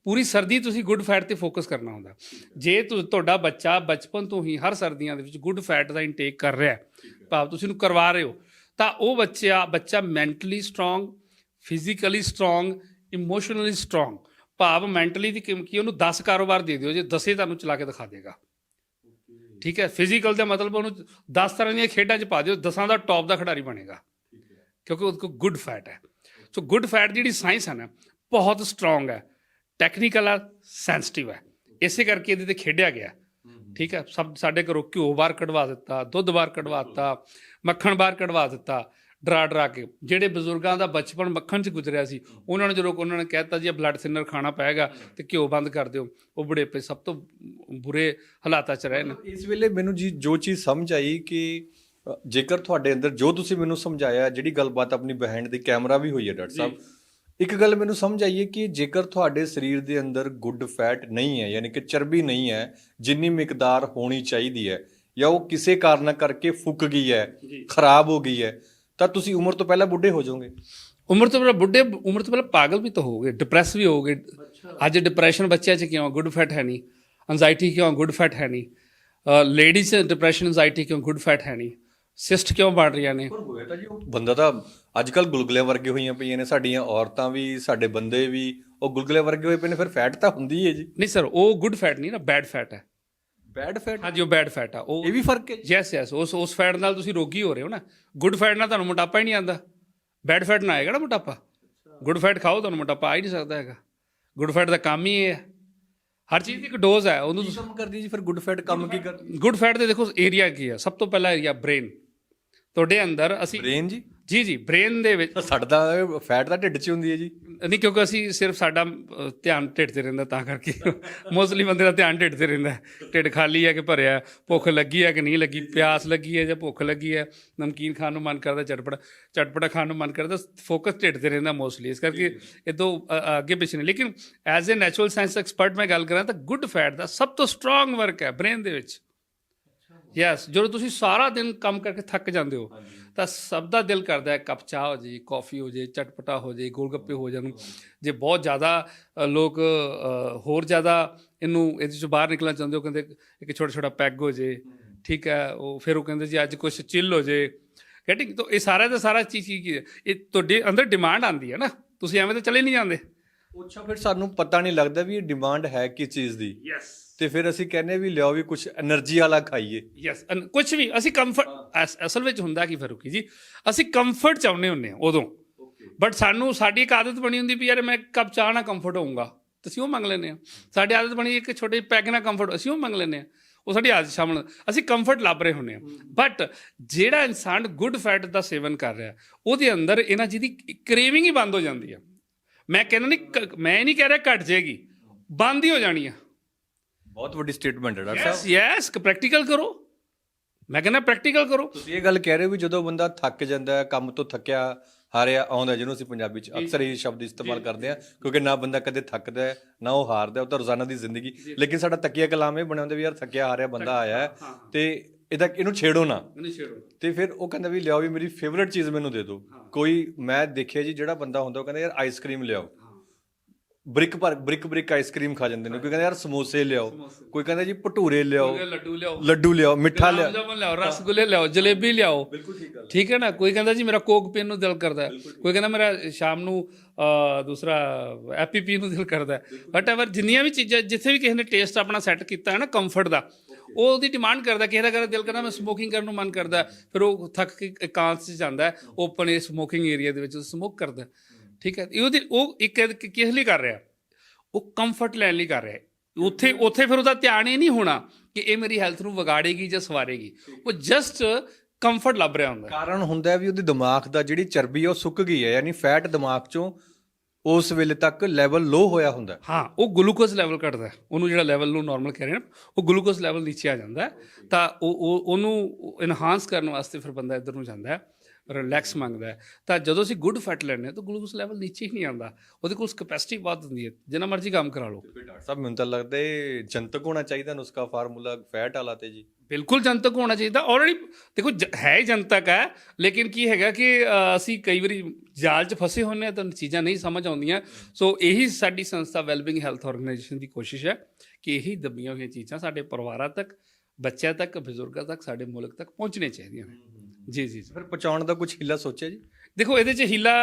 ਪੂਰੀ ਸਰਦੀ ਤੁਸੀਂ ਗੁੱਡ ਫੈਟ ਤੇ ਫੋਕਸ ਕਰਨਾ ਹੁੰਦਾ। ਜੇ ਤੁ- ਤੁਹਾਡਾ ਬੱਚਾ ਬਚਪਨ ਤੋਂ ਹੀ ਹਰ ਸਰਦੀਆਂ ਦੇ ਵਿੱਚ ਗੁੱਡ ਫੈਟ ਦਾ ਇਨਟੇਕ ਕਰ ਰਿਹਾ ਹੈ ਭਾਵ ਤੁਸੀਂ ਉਹਨੂੰ ਕਰਵਾ ਰਹੇ ਹੋ ਤਾਂ ਉਹ ਬੱਚਾ ਬੱਚਾ mentally strong physically strong emotionally strong ਭਾਵ ਮੈਂਟਲੀ ਦੀ ਕੀ ਉਹਨੂੰ 10 ਕਾਰੋਬਾਰ ਦੇ ਦਿਓ ਜੇ 10 ਤੁਹਾਨੂੰ ਚਲਾ ਕੇ ਦਿਖਾ ਦੇਗਾ। ਠੀਕ ਹੈ ਫਿਜ਼ੀਕਲ ਦਾ ਮਤਲਬ ਉਹਨੂੰ 10 ਤਰ੍ਹਾਂ ਦੀਆਂ ਖੇਡਾਂ 'ਚ ਪਾ ਦਿਓ 10 ਦਾ ਟੌਪ ਦਾ ਖਿਡਾਰੀ ਬਣੇਗਾ। ਕਿਉਂਕਿ ਉਹਦੇ ਕੋਲ ਗੁੱਡ ਫੈਟ ਹੈ। ਸੋ ਗੁੱਡ ਫੈਟ ਜਿਹੜੀ ਸਾਇੰਸ ਹੈ ਨਾ ਬਹੁਤ ਸਟਰੋਂਗ ਹੈ। ਟੈਕਨੀਕਲ ਹੈ ਸੈਂਸਿਟਿਵ ਹੈ। ਇਸੇ ਕਰਕੇ ਇਹਦੇ ਤੇ ਖੇਡਿਆ ਗਿਆ। ਠੀਕ ਹੈ ਸਭ ਸਾਡੇ ਘਰੋਂ ਘਿਓ ਬਾਹਰ ਕਢਵਾ ਦਿੱਤਾ ਦੁੱਧ ਬਾਹਰ ਕਢਵਾ ਦਿੱਤਾ ਮੱਖਣ ਬਾਹਰ ਕਢਵਾ ਦਿੱਤਾ। ਡਰਾ ਡਰਾ ਕੇ। ਜਿਹੜੇ ਬਜ਼ੁਰਗਾਂ ਦਾ ਬਚਪਨ ਮੱਖਣ 'ਚ ਗੁਜ਼ਰਿਆ ਸੀ ਉਹਨਾਂ ਨੂੰ ਜਦੋਂ ਉਹਨਾਂ ਨੇ ਕਹਿਤਾ ਜੀ ਬਲੱਡ ਥਿਨਰ ਖਾਣਾ ਪਏਗਾ ਤੇ ਘਿਓ ਬੰਦ ਕਰ ਦਿਓ। ਉਹ ਬੁਢੇਪੇ ਸਭ ਤੋਂ ਬੁਰੇ ਹਾਲਾਤਾਂ 'ਚ ਰਹੇ ਨੇ। ਇਸ ਵੇਲੇ ਮੈਨੂੰ ਜੀ ਜੋ ਚੀਜ਼ ਸਮਝ ਆਈ ਕਿ ਜੇਕਰ ਤੁਹਾਡੇ ਅੰਦਰ ਜੋ ਤੁਸੀਂ ਮੈਨੂੰ ਸਮਝਾਇਆ ਜਿਹੜੀ ਗੱਲਬਾਤ ਆਪਣੀ ਬਿਹਾਈਂਡ ਦੀ ਕੈਮਰਾ ਵੀ ਹੋਈ ਹੈ ਡਾਕਟਰ ਸਾਹਿਬ ਇੱਕ ਗੱਲ ਮੈਨੂੰ ਸਮਝ ਆਈ ਹੈ ਕਿ ਜੇਕਰ ਤੁਹਾਡੇ ਸਰੀਰ ਦੇ ਅੰਦਰ ਗੁੱਡ ਫੈਟ ਨਹੀਂ ਹੈ ਯਾਨੀ ਕਿ ਚਰਬੀ ਨਹੀਂ ਹੈ ਜਿੰਨੀ ਮਿਕਦਾਰ ਹੋਣੀ ਚਾਹੀਦੀ ਹੈ ਜਾਂ ਉਹ ਕਿਸੇ ਕਾਰਨ ਕਰਕੇ ਫੁੱਕ ਗਈ ਹੈ। ਖਰਾਬ ਹੋ ਗਈ ਹੈ ਤਾਂ ਤੁਸੀਂ ਉਮਰ ਤੋਂ ਪਹਿਲਾਂ ਬੁੱਢੇ ਹੋ ਜਾਓਗੇ। ਉਮਰ ਤੋਂ ਪਹਿਲਾਂ ਬੁੱਢੇ ਉਮਰ ਤੋਂ ਪਹਿਲਾਂ ਪਾਗਲ ਵੀ ਤਾਂ ਹੋਗੇ ਡਿਪਰੈਸ ਵੀ ਹੋਗੇ ਅੱਜ ਡਿਪਰੈਸ਼ਨ ਬੱਚਿਆਂ 'ਚ ਕਿਉਂ? ਗੁੱਡ ਫੈਟ ਹੈ ਨਹੀਂ। ਐਂਜ਼ਾਈਟੀ ਕਿਉਂ? ਗੁੱਡ ਫੈਟ ਹੈ ਨਹੀਂ। ਲੇਡੀਜ਼ ਡਿਪਰੈਸ਼ਨ ਐਂਜ਼ਾਈਟੀ ਕਿਉਂ? ਗੁੱਡ ਫੈਟ ਹੈ ਨਹੀਂ। ਸਿਸਟ ਕਿਉਂ ਬਣ ਰਹੀਆਂ ਨੇ? ਪਰ ਹੋਇਆ ਤਾਂ ਜੀ ਉਹ? ਬੰਦਾ ਤਾਂ ਅੱਜ ਕੱਲ ਗੁਲਗੁਲੇ ਵਰਗੇ ਹੋਈਆਂ ਪਈਆਂ ਨੇ ਸਾਡੀਆਂ ਔਰਤਾਂ ਵੀ ਸਾਡੇ ਬੰਦੇ ਵੀ ਉਹ ਗੁਲਗੁਲੇ ਵਰਗੇ ਹੋਏ ਪਏ ਨੇ ਫਿਰ ਫੈਟ ਤਾਂ ਹੁੰਦੀ ਹੈ ਜੀ। ਨਹੀਂ ਸਰ ਉਹ ਗੁੱਡ ਫੈਟ ਨਹੀਂ ਨਾ ਬੈਡ ਫੈਟ ਹੈ। ਬੈਡ ਫੈਟ ਹਾਂਜੀ ਉਹ ਬੈਡ ਫੈਟ ਆ। ਉਹ ਇਹ ਵੀ ਫ਼ਰਕ ਹੈ ਯੈਸ ਯੈਸ ਉਸ ਉਸ ਫੈਟ ਨਾਲ ਤੁਸੀਂ ਰੋਗੀ ਹੋ ਰਹੇ ਹੋ ਨਾ। ਗੁੱਡ ਫੈਟ ਨਾਲ ਤੁਹਾਨੂੰ ਮੋਟਾਪਾ ਹੀ ਨਹੀਂ ਆਂਦਾ ਬੈਡ ਫੈਟ ਨਾ ਆਏਗਾ ਨਾ ਮੋਟਾਪਾ? ਗੁੱਡ ਫੈਟ ਖਾਓ ਤੁਹਾਨੂੰ ਮੋਟਾਪਾ ਆ ਹੀ ਨਹੀਂ ਸਕਦਾ ਹੈਗਾ। ਗੁੱਡ ਫੈਟ ਦਾ ਕੰਮ ਹੀ ਇਹ ਹੈ। ਹਰ ਚੀਜ਼ ਦੀ ਇੱਕ ਡੋਜ਼ ਹੈ ਉਹਨੂੰ ਕੀ ਕੰਮ ਕਰਦੀ ਜੀ ਫਿਰ ਗੁੱਡ ਫੈਟ ਕੰਮ ਕੀ ਕਰਦੀ ਗੁੱਡ ਫੈਟ ਦੇ ਦੇਖੋ ਏਰੀਆ ਕੀ ਹੈ ਸਭ ਤੋਂ ਪਹਿਲਾ ਏਰੀਆ ਬ੍ਰੇਨ ਤੁਹਾਡੇ ਅੰਦਰ ਅਸੀਂ ਬ੍ਰੇਨ ਜੀ? ਜੀ ਜੀ ਬ੍ਰੇਨ ਦੇ ਵਿੱਚ ਸੜਦਾ ਫੈਟ ਤਾਂ ਢਿੱਡ 'ਚ ਹੁੰਦੀ ਹੈ ਜੀ। ਨਹੀਂ ਕਿਉਂਕਿ ਅਸੀਂ ਸਿਰਫ ਸਾਡਾ ਧਿਆਨ ਢਿੱਡ ਤੇ ਰਹਿੰਦਾ ਤਾਂ ਕਰਕੇ। ਮੋਸਟਲੀ ਬੰਦੇ ਦਾ ਧਿਆਨ ਢਿੱਡ ਤੇ ਰਹਿੰਦਾ। ਢਿੱਡ ਖਾਲੀ ਹੈ ਕਿ ਭਰਿਆ ਹੈ, ਭੁੱਖ ਲੱਗੀ ਹੈ ਕਿ ਨਹੀਂ ਲੱਗੀ? ਪਿਆਸ ਲੱਗੀ ਹੈ ਜਾਂ ਭੁੱਖ ਲੱਗੀ ਹੈ? ਨਮਕੀਨ ਖਾਣ ਨੂੰ ਮਨ ਕਰਦਾ ਚਟਪਟ ਚਟਪਟਾ ਖਾਣ ਨੂੰ ਮਨ ਕਰਦਾ ਫੋਕਸ ਢਿੱਡ ਤੇ ਰਹਿੰਦਾ ਮੋਸਟਲੀ ਇਸ ਕਰਕੇ ਇਹ ਤੋਂ ਅ- ਅੱਗੇ ਪਿੱਛੇ ਨਹੀਂ। ਲੇਕਿਨ as a natural science expert ਮੈਂ ਗੱਲ ਕਰਾਂ ਤਾਂ ਗੁੱਡ ਫੈਟ ਦਾ ਸਭ ਤੋਂ ਸਟਰੋਂਗ ਵਰਕ ਹੈ ਬ੍ਰੇਨ ਦੇ ਵਿੱਚ। ਯੈਸ ਜਦੋਂ ਤੁਸੀਂ ਸਾਰਾ ਦਿਨ ਕੰਮ ਕਰਕੇ ਥੱਕ ਜਾਂਦੇ ਹੋ ਤਾਂ ਸਭ ਦਾ ਦਿਲ ਕਰਦਾ ਹੈ ਕੱਪ ਚਾਹ ਹੋ ਜੇ ਕਾਫੀ ਹੋ ਜੇ ਚਟਪਟਾ ਹੋ ਜੇ ਗੋਲਗੱਪੇ ਹੋ ਜਾਣ। ਜੇ ਬਹੁਤ ਜ਼ਿਆਦਾ ਲੋਕ ਹੋਰ ਜ਼ਿਆਦਾ ਇਹਨੂੰ ਇਹਦੇ ਚੋਂ ਬਾਹਰ ਨਿਕਲਣਾ ਚਾਹੁੰਦੇ ਹੋ ਕਹਿੰਦੇ ਇੱਕ ਛੋਟਾ ਛੋਟਾ ਪੈਗ ਹੋ ਜੇ ਠੀਕ ਹੈ ਉਹ ਫਿਰ ਉਹ ਕਹਿੰਦੇ ਜੀ ਅੱਜ ਕੁਝ ਚਿੱਲ ਹੋ ਜੇ। ਗੈਟਿੰਗ ਤਾਂ ਇਹ ਸਾਰਾ ਦਾ ਸਾਰਾ ਚੀਜ਼ ਕੀ ਹੈ? ਇਹ ਤੁਹਾਡੇ ਅੰਦਰ ਡਿਮਾਂਡ ਆਂਦੀ ਹੈ ਨਾ? ਤੁਸੀਂ ਐਵੇਂ ਤਾਂ ਚਲੇ ਨਹੀਂ ਜਾਂਦੇ। ਅੱਛਾ ਫਿਰ ਸਾਨੂੰ ਪਤਾ ਨਹੀਂ ਲੱਗਦਾ ਵੀ ਇਹ ਡਿਮਾਂਡ ਹੈ ਕਿਸ ਚੀਜ਼ ਦੀ। ਯੈਸ ਤੇ ਫਿਰ ਅਸੀਂ ਕਹਿੰਨੇ ਵੀ ਲਿਓ ਵੀ ਕੁਝ એનર્ਜੀ ਵਾਲਾ ਖਾਈਏ। ਯੈਸ ਕੁਝ ਵੀ ਅਸੀਂ ਕੰਫਰਟ ਅਸਲ ਵਿੱਚ ਹੁੰਦਾ ਕੀ ਫਰੂਕੀ ਜੀ? ਅਸੀਂ ਕੰਫਰਟ ਚਾਹੁੰਦੇ ਹੁੰਨੇ ਆ ਉਦੋਂ। ਬਟ ਸਾਨੂੰ ਸਾਡੀ ਇੱਕ ਆਦਤ ਬਣੀ ਹੁੰਦੀ ਵੀ ਯਾਰ ਮੈਂ ਕੱਪ ਚਾਹ ਨਾਲ ਕੰਫਰਟ ਹੋਊਂਗਾ। ਤੁਸੀਂ ਉਹ ਮੰਗ ਲੈਨੇ ਆ ਸਾਡੀ ਆਦਤ ਬਣੀ ਇੱਕ ਛੋਟੇ ਪੈਗ ਨਾਲ ਕੰਫਰਟ ਅਸੀਂ ਉਹ ਮੰਗ ਲੈਨੇ ਆ ਉਹ ਸਾਡੀ ਆਦਤ ਸ਼ਾਮਲ ਅਸੀਂ ਕੰਫਰਟ ਲੱਭ ਰਹੇ ਹੁੰਨੇ ਆ ਬਟ ਜਿਹੜਾ ਇਨਸਾਨ ਗੁੱਡ ਫੈਟ ਦਾ ਸੇਵਨ ਕਰ ਰਿਹਾ ਉਹਦੇ ਅੰਦਰ ਇਹਨਾਂ ਜਿਹਦੀ ਕਰੇਵਿੰਗ ਹੀ ਬੰਦ ਹੋ ਜਾਂਦੀ ਆ। ਮੈਂ ਕਹਿੰਦਾ ਨਹੀਂ ਮੈਂ ਨਹੀਂ ਕਹਿ ਰਿਹਾ ਘਟ ਜਾਏਗੀ। ਬੰਦ ਹੀ ਹੋ ਜਾਣੀ ਆ। ਬਹੁਤ ਵੱਡੀ ਸਟੇਟਮੈਂਟ ਹੈ ਡਾਕਟਰ ਯੈਸ ਸਾਹਿਬ। ਯੈਸ ਪ੍ਰੈਕਟੀਕਲ ਕਰੋ। ਮੈਂ ਕਹਿੰਦਾ ਪ੍ਰੈਕਟੀਕਲ ਕਰੋ। ਤੁਸੀਂ ਇਹ ਗੱਲ ਕਹਿ ਰਹੇ ਹੋ ਵੀ ਜਦੋਂ ਬੰਦਾ ਥੱਕ ਜਾਂਦਾ ਹੈ ਕੰਮ ਤੋਂ ਥੱਕਿਆ ਹਾਰਿਆ ਆਉਂਦਾ ਜਿਹਨੂੰ ਅਸੀਂ ਪੰਜਾਬੀ ਚ ਅਕਸਰ ਇਹ ਸ਼ਬਦ ਇਸਤੇਮਾਲ ਕਰਦੇ ਆ ਕਿਉਂਕਿ ਨਾ ਬੰਦਾ ਕਦੇ ਥੱਕਦਾ ਹੈ ਨਾ ਉਹ ਹਾਰਦਾ ਹੈ, ਉਹ ਤਾਂ ਰੋਜ਼ਾਨਾ ਦੀ ਜ਼ਿੰਦਗੀ। ਲੇਕਿਨ ਸਾਡਾ ਤਕੀਆ ਕਲਾਮ ਇਹ ਬਣਿਆ ਹੁੰਦਾ ਵੀ ਯਾਰ ਥੱਕਿਆ ਹਾਰਿਆ ਬੰਦਾ ਆਇਆ ਹੈ ਤੇ ਇਹਦਾ ਇਹਨੂੰ ਛੇੜੋ ਨਾ। ਨਹੀਂ ਛੇੜੋ। ਤੇ ਫਿਰ ਉਹ ਕਹਿੰਦਾ ਵੀ ਲਿਆਓ ਵੀ ਮੇਰੀ ਫੇਵਰਿਟ ਚੀਜ਼ ਮੈਨੂੰ ਦੇ ਦਿਓ। ਕੋਈ ਮੈਂ ਦੇਖਿਆ ਜੀ ਜਿਹੜਾ ਬੰਦਾ ਹੁੰਦਾ ਉਹ ਕਹਿੰਦਾ ਯਾਰ ਆਈਸਕ੍ਰੀਮ ਲਿਆਓ। ਬ੍ਰਿਕ ਪਰ ਬ੍ਰਿਕ ਬ੍ਰਿਕ ਆਈਸਕ੍ਰੀਮ ਖਾ ਜਾਂਦੇ ਨੇ। ਕੋਈ ਕਹਿੰਦਾ ਯਾਰ ਸਮੋਸੇ ਲਿਆਓ। ਕੋਈ ਕਹਿੰਦਾ ਜੀ ਭਟੂਰੇ ਲਿਆਓ। ਲੱਡੂ ਲਿਆਓ। ਲੱਡੂ ਲਿਆਓ ਮਿੱਠਾ ਲਿਆਓ। ਜਾਮਨ ਲਿਆਓ ਰਸਗੁੱਲੇ ਲਿਆਓ ਜਲੇਬੀ ਲਿਆਓ। ਬਿਲਕੁਲ ਠੀਕ ਗੱਲ ਠੀਕ ਹੈ ਨਾ? ਕੋਈ ਕਹਿੰਦਾ ਜੀ ਮੇਰਾ ਕੋਕ ਪੀਣ ਨੂੰ ਦਿਲ ਕਰਦਾ ਹੈ। ਕੋਈ ਕਹਿੰਦਾ ਮੇਰਾ ਸ਼ਾਮ ਨੂੰ ਅਹ, ਦੂਸਰਾ ਐਪੀ ਪੀਣ ਨੂੰ ਦਿਲ ਕਰਦਾ ਬਟ ਐਵਰ ਜਿੰਨੀਆਂ ਵੀ ਚੀਜ਼ਾਂ ਜਿੱਥੇ ਵੀ ਕਿਸੇ ਨੇ ਟੇਸਟ ਆਪਣਾ ਸੈੱਟ ਕੀਤਾ ਹੈ ਨਾ ਕੰਫਰਟ ਦਾ ਉਹ ਉਹਦੀ ਡਿਮਾਂਡ ਕਰਦਾ ਕਿਸੇ ਦਾ ਕਹਿੰਦਾ ਦਿਲ ਕਰਦਾ ਮੈਂ ਸਮੋਕਿੰਗ ਕਰਨ ਨੂੰ ਮਨ ਕਰਦਾ ਹੈ। ਫਿਰ ਉਹ ਥੱਕ ਕੇ ਇਕਾਂਤ 'ਚ ਜਾਂਦਾ ਓਪਨ ਇਹ ਸਮੋਕਿੰਗ ਏਰੀਆ ਦੇ ਵਿੱਚ ਸਮੋਕ ਕਰਦਾ ਹੈ। ਠੀਕ ਹੈ ਇਹ ਉਹਦੀ ਉਹ ਇੱਕ ਕਿਸ ਲਈ ਕਰ ਰਿਹਾ ਉਹ ਕੰਫਰਟ ਲੈਣ ਲਈ ਕਰ ਰਿਹਾ ਹੈ। ਉੱਥੇ ਉੱਥੇ ਫਿਰ ਉਹਦਾ ਧਿਆਨ ਇਹ ਨਹੀਂ ਹੋਣਾ ਕਿ ਇਹ ਮੇਰੀ ਹੈਲਥ ਨੂੰ ਵਿਗਾੜੇਗੀ ਜਾਂ ਸਵਾਰੇਗੀ ਉਹ ਜਸਟ ਕੰਫਰਟ ਲੱਭ ਰਿਹਾ ਹੁੰਦਾ ਹੈ। ਕਾਰਨ ਹੁੰਦਾ ਹੈ ਵੀ ਉਹਦੇ ਦਿਮਾਗ ਦਾ ਜਿਹੜੀ ਚਰਬੀ ਹੈ ਉਹ ਸੁੱਕ ਗਈ ਹੈ ਯਾਨੀ ਫੈਟ ਦਿਮਾਗ ਚੋਂ ਉਸ ਵੇਲੇ ਤੱਕ ਲੈਵਲ ਲੋ ਹੋਇਆ ਹੁੰਦਾ ਹੈ। ਹਾਂ ਉਹ ਗਲੂਕੋਜ਼ ਲੈਵਲ ਘਟਦਾ ਹੈ। ਉਹਨੂੰ ਜਿਹੜਾ ਲੈਵਲ ਨੂੰ ਨਾਰਮਲ ਕਹਿ ਰਹੇ ਨੇ ਉਹ ਗਲੂਕੋਜ਼ ਲੈਵਲ ਨੀਚੇ ਆ ਜਾਂਦਾ ਹੈ। ਤਾਂ ਉਹ ਉਹ ਉਹਨੂੰ ਇਨਹਾਂਸ ਕਰਨ ਵਾਸਤੇ ਫਿਰ ਬੰਦਾ ਇੱਧਰ ਨੂੰ ਜਾਂਦਾ ਹੈ ਰਿਲੈਕਸ ਮੰਗਦਾ ਹੈ। ਤਾਂ ਜਦੋਂ ਅਸੀਂ ਗੁੱਡ ਫੈਟ ਹਾਂ ਤਾਂ ਗਲੂਕੋਜ਼ ਲੈਵਲ ਨੀਚੇ ਹੀ ਨਹੀਂ ਆਉਂਦਾ। ਉਹਦੇ ਕੋਲ ਕੈਪੈਸਿਟੀ ਬਹੁਤ ਹੁੰਦੀ ਹੈ। ਜਿੰਨਾ ਮਰਜ਼ੀ ਕੰਮ ਕਰਾ ਲਓ। ਡਾਕਟਰ ਸਾਹਿਬ ਮੈਨੂੰ ਤਾਂ ਲੱਗਦਾ ਇਹ ਜਨਤਕ ਹੋਣਾ ਚਾਹੀਦਾ ਨੁਸਖਾ ਫਾਰਮੂਲਾ ਫੈਟ ਵਾਲਾ ਤੇ ਜੀ। ਬਿਲਕੁਲ ਜਨਤਕ ਹੋਣਾ ਚਾਹੀਦਾ। ਆਲਰੇਡੀ ਦੇਖੋ ਹੈ ਹੀ ਜਨਤਕ ਹੈ ਲੇਕਿਨ ਕੀ ਹੈਗਾ ਕਿ ਅਸੀਂ ਕਈ ਵਾਰੀ ਜਾਲ 'ਚ ਫਸੇ ਹੁੰਨੇ ਆ ਤਾਂ ਚੀਜ਼ਾਂ ਨਹੀਂ ਸਮਝ ਆਉਂਦੀਆਂ। ਸੋ ਇਹੀ ਸਾਡੀ ਸੰਸਥਾ ਵੈਲਬਿੰਗ ਹੈਲਥ ਆਰਗੇਨਾਈਜੇਸ਼ਨ ਦੀ ਕੋਸ਼ਿਸ਼ ਹੈ ਕਿ ਇਹੀ ਦੱਬੀਆਂ ਹੋਈਆਂ ਚੀਜ਼ਾਂ ਸਾਡੇ ਪਰਿਵਾਰਾਂ ਤੱਕ ਬੱਚਿਆਂ ਤੱਕ ਬਜ਼ੁਰਗਾਂ ਤੱਕ ਸਾਡੇ ਮੁਲਕ ਤੱਕ ਪਹੁੰਚਣੀਆਂ ਚਾਹੀਦੀਆਂ ਨੇ। ਜੀ ਜੀ ਫਿਰ ਪਹੁੰਚਾਉਣ ਦਾ ਕੁਝ ਹਿੱਲਾ ਸੋਚਿਆ ਜੀ? ਦੇਖੋ ਇਹਦੇ 'ਚ ਹੀਲਾ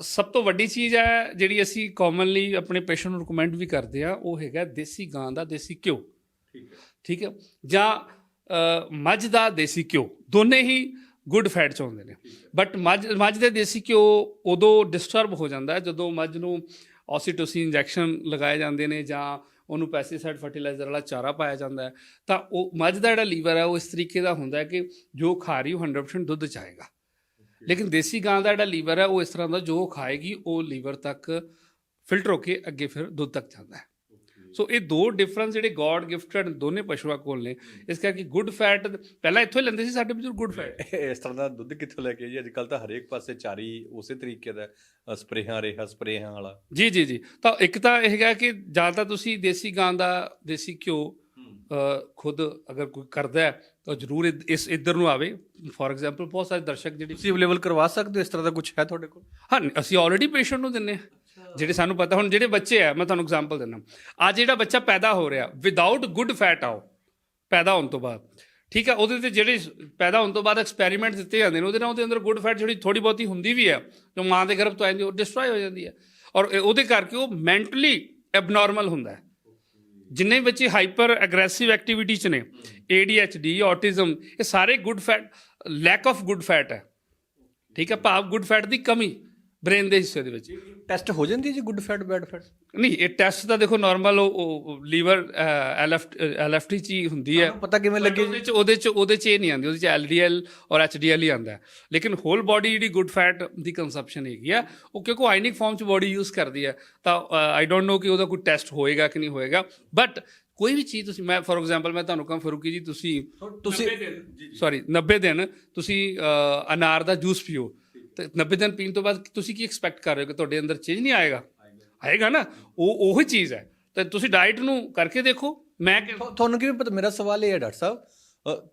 ਸਭ ਤੋਂ ਵੱਡੀ ਚੀਜ਼ ਹੈ ਜਿਹੜੀ ਅਸੀਂ ਕਾਮਨਲੀ ਆਪਣੇ ਪੇਸ਼ੈਂਟ ਨੂੰ ਰეკਮੈਂਡ ਵੀ ਕਰਦੇ ਆ ਉਹ ਹੈਗਾ ਦੇਸੀ ਗਾਂ ਦਾ ਦੇਸੀ ਘਿਓ। ਠੀਕ ਹੈ। ਠੀਕ ਹੈ? ਜਾਂ ਮੱਝ ਦਾ ਦੇਸੀ ਘਿਓ। ਦੋਨੇ ਹੀ ਗੁੱਡ ਫੈਟ ਚ ਹੁੰਦੇ ਨੇ। ਬਟ ਮੱਝ ਮੱਝ ਦੇ ਦੇਸੀ ਘਿਓ ਉਦੋਂ ਡਿਸਟਰਬ ਹੋ ਜਾਂਦਾ ਹੈ ਜਦੋਂ ਮੱਝ ਨੂੰ ਆਸੀਟੋਸਿਨ ਇੰਜੈਕਸ਼ਨ ਲਗਾਏ ਜਾਂਦੇ ਨੇ ਜਾਂ ਉਹਨੂੰ ਪੈਸਟੀਸਾਈਡ ਫਰਟੀਲਾਈਜ਼ਰ ਵਾਲਾ ਚਾਰਾ ਪਾਇਆ ਜਾਂਦਾ ਹੈ ਤਾਂ ਉਹ ਮੱਝ ਦਾ ਜਿਹੜਾ ਲੀਵਰ ਹੈ ਉਹ ਇਸ ਤਰੀਕੇ ਦਾ ਹੁੰਦਾ ਹੈ ਕਿ ਜੋ ਖਾ ਰਹੀ ਉਹ 100% ਦੁੱਧ ਚਾਹੇਗਾ। ਲੇਕਿਨ ਦੇਸੀ ਗਾਂ ਦਾ ਜਿਹੜਾ ਲੀਵਰ ਹੈ ਉਹ ਇਸ ਤਰ੍ਹਾਂ ਦਾ ਜੋ ਖਾਏਗੀ ਉਹ ਲੀਵਰ ਤੱਕ ਫਿਲਟਰ ਹੋ ਕੇ ਅੱਗੇ ਫਿਰ ਦੁੱਧ ਤੱਕ ਜਾਂਦਾ ਹੈ। ਸੋ ਇਹ ਦੋ ਡਿਫਰੈਂਸ ਜਿਹੜੇ ਗੋਡ ਗਿਫਟਡ ਦੋਨੇ ਪਸ਼ੂਆਂ ਕੋਲ ਨੇ। ਇਸ ਕਰਕੇ ਗੁੱਡ ਫੈਟ ਪਹਿਲਾਂ ਇੱਥੋਂ ਹੀ ਲੈਂਦੇ ਸੀ ਸਾਡੇ ਬਜ਼ੁਰਗ ਗੁੱਡ ਫੈਟ ਇਸ ਤਰ੍ਹਾਂ ਦਾ ਦੁੱਧ ਕਿੱਥੋਂ ਲੈ ਕੇ ਜੀ ਅੱਜ ਕੱਲ ਤਾਂ ਹਰੇਕ ਪਾਸੇ ਚਾਰੀ ਉਸੇ ਤਰੀਕੇ ਦਾ ਸਪਰੇਹਾਂ ਰੇਹਾਂ ਸਪਰੇਹਾਂ ਵਾਲਾ। ਜੀ ਜੀ ਜੀ। ਤਾਂ ਇੱਕ ਤਾਂ ਇਹ ਹੈਗਾ ਕਿ ਜਾਂ ਤਾਂ ਤੁਸੀਂ ਦੇਸੀ ਗਾਂ ਦਾ ਦੇਸੀ ਘਿਓ ਖੁਦ ਅਗਰ ਕੋਈ ਕਰਦਾ ਹੈ ਤਾਂ ਜ਼ਰੂਰ ਇਸ ਇੱਧਰ ਨੂੰ ਆਵੇ। ਫੋਰ ਐਗਜ਼ਾਮਪਲ ਬਹੁਤ ਸਾਰੇ ਦਰਸ਼ਕ ਜਿਹੜੀ ਤੁਸੀਂ ਅਵੇਲੇਬਲ ਕਰਵਾ ਸਕਦੇ ਹੋ? ਇਸ ਤਰ੍ਹਾਂ ਦਾ ਕੁਝ ਹੈ ਤੁਹਾਡੇ ਕੋਲ? ਹਾਂ ਅਸੀਂ ਆਲਰੇਡੀ ਪੇਸ਼ੈਂਟ ਨੂੰ ਦਿੰਨੇ ਹਾਂ। ਜਿਹੜੇ ਸਾਨੂੰ ਪਤਾ, ਹੁਣ ਜਿਹੜੇ ਬੱਚੇ ਆ, ਮੈਂ ਤੁਹਾਨੂੰ ਐਗਜ਼ਾਮਪਲ ਦਿੰਦਾ। ਅੱਜ ਜਿਹੜਾ ਬੱਚਾ ਪੈਦਾ ਹੋ ਰਿਹਾ ਵਿਦਆਊਟ ਗੁੱਡ ਫੈਟ ਆਓ ਪੈਦਾ ਹੋਣ ਤੋਂ ਬਾਅਦ, ਠੀਕ ਹੈ ਉਹਦੇ ਤੇ ਜਿਹੜੇ ਪੈਦਾ ਹੋਣ ਤੋਂ ਬਾਅਦ ਐਕਸਪੈਰੀਮੈਂਟ ਦਿੱਤੇ ਜਾਂਦੇ ਨੇ, ਉਹਦੇ ਨਾਲ ਉਹਦੇ ਅੰਦਰ ਗੁੱਡ ਫੈਟ ਜਿਹੜੀ ਥੋੜੀ ਬਹੁਤੀ ਹੁੰਦੀ ਵੀ ਹੈ ਜੋ ਮਾਂ ਦੇ ਗਰਭ ਤੋਂ ਆਉਂਦੀ ਉਹ ਡਿਸਟਰੋਏ ਹੋ ਜਾਂਦੀ ਹੈ ਔਰ ਉਹਦੇ ਕਰਕੇ ਉਹ ਮੈਂਟਲੀ ਐਬਨੋਰਮਲ ਹੁੰਦਾ ਹੈ। ਜਿੰਨੇ ਵੀ ਬੱਚੇ ਹਾਈਪਰ ਐਗਰੈਸਿਵ ਐਕਟੀਵਿਟੀ ਚ ਨੇ ADHD ਆਟਿਜ਼ਮ ਇਹ ਸਾਰੇ good fat lack of good fat ਹੈ। ਠੀਕ ਹੈ ਭਾਵ ਗੁੱਡ ਫੈਟ ਦੀ ਕਮੀ। ਬ੍ਰੇਨ ਦੇ ਹਿੱਸੇ ਦੇ ਵਿੱਚ। ਟੈਸਟ ਹੋ ਜਾਂਦੀ ਹੈ ਜੀ ਗੁੱਡ ਫੈਟ ਬੈਡ ਫੈਟ ਨਹੀਂ ਇਹ ਟੈਸਟ ਤਾਂ ਦੇਖੋ ਨਾਰਮਲ ਉਹ ਲੀਵਰ ਐਲਐਫ ਐਲਐਫਟੀ ਚ ਹੁੰਦੀ ਹੈ। ਪਤਾ ਕਿਵੇਂ ਲੱਗੇ ਉਹਦੇ ਚ ਉਹਦੇ ਚ ਉਹਦੇ ਚ ਇਹ ਨਹੀਂ ਆਉਂਦੀ ਉਹਦੇ ਚ ਐਲਡੀਐਲ ਔਰ ਐਚਡੀਐਲ ਹੀ ਆਉਂਦਾ। ਲੇਕਿਨ ਹੋਲ ਬਾਡੀ ਜਿਹੜੀ ਗੁੱਡ ਫੈਟ ਦੀ ਕੰਸੰਪਸ਼ਨ ਹੈਗੀ ਆ ਉਹ ਕਿਉਂਕਿ ਆਇਨਿਕ ਫਾਰਮ ਚ ਬਾਡੀ ਯੂਜ਼ ਕਰਦੀ ਹੈ ਤਾਂ ਆਈ ਡੋਨਟ ਨੋ ਕਿ ਉਹਦਾ ਕੋਈ ਟੈਸਟ ਹੋਏਗਾ ਕਿ ਨਹੀਂ ਹੋਏਗਾ। ਬਟ ਕੋਈ ਵੀ ਚੀਜ਼ ਤੁਸੀਂ ਮੈਂ ਫੋਰ ਐਗਜ਼ਾਮਪਲ ਮੈਂ ਤੁਹਾਨੂੰ ਕਹਾਂ ਫਰੂਕੀ ਜੀ ਤੁਸੀਂ ਤੁਸੀਂ ਸੌਰੀ 90 ਦਿਨ ਤੁਸੀਂ ਅਨਾਰ ਦਾ ਜੂਸ ਪੀਓ। ਤੇ 90 ਦਿਨ ਪੀਣ ਤੋਂ ਬਾਅਦ ਤੁਸੀਂ ਕੀ ਐਕਸਪੈਕਟ ਕਰ ਰਹੇ ਹੋ ਕਿ ਤੁਹਾਡੇ ਅੰਦਰ ਚੇਂਜ ਨਹੀਂ ਆਏਗਾ? ਆਏਗਾ। ਨਾ? ਉਹ ਉਹੀ ਚੀਜ਼ ਹੈ। ਤੇ ਤੁਸੀਂ ਡਾਈਟ ਨੂੰ ਕਰਕੇ ਦੇਖੋ। ਮੈਂ ਤੁਹਾਨੂੰ ਕਿਵੇਂ ਪਤਾ? ਮੇਰਾ ਸਵਾਲ ਇਹ ਹੈ ਡਾਕਟਰ ਸਾਹਿਬ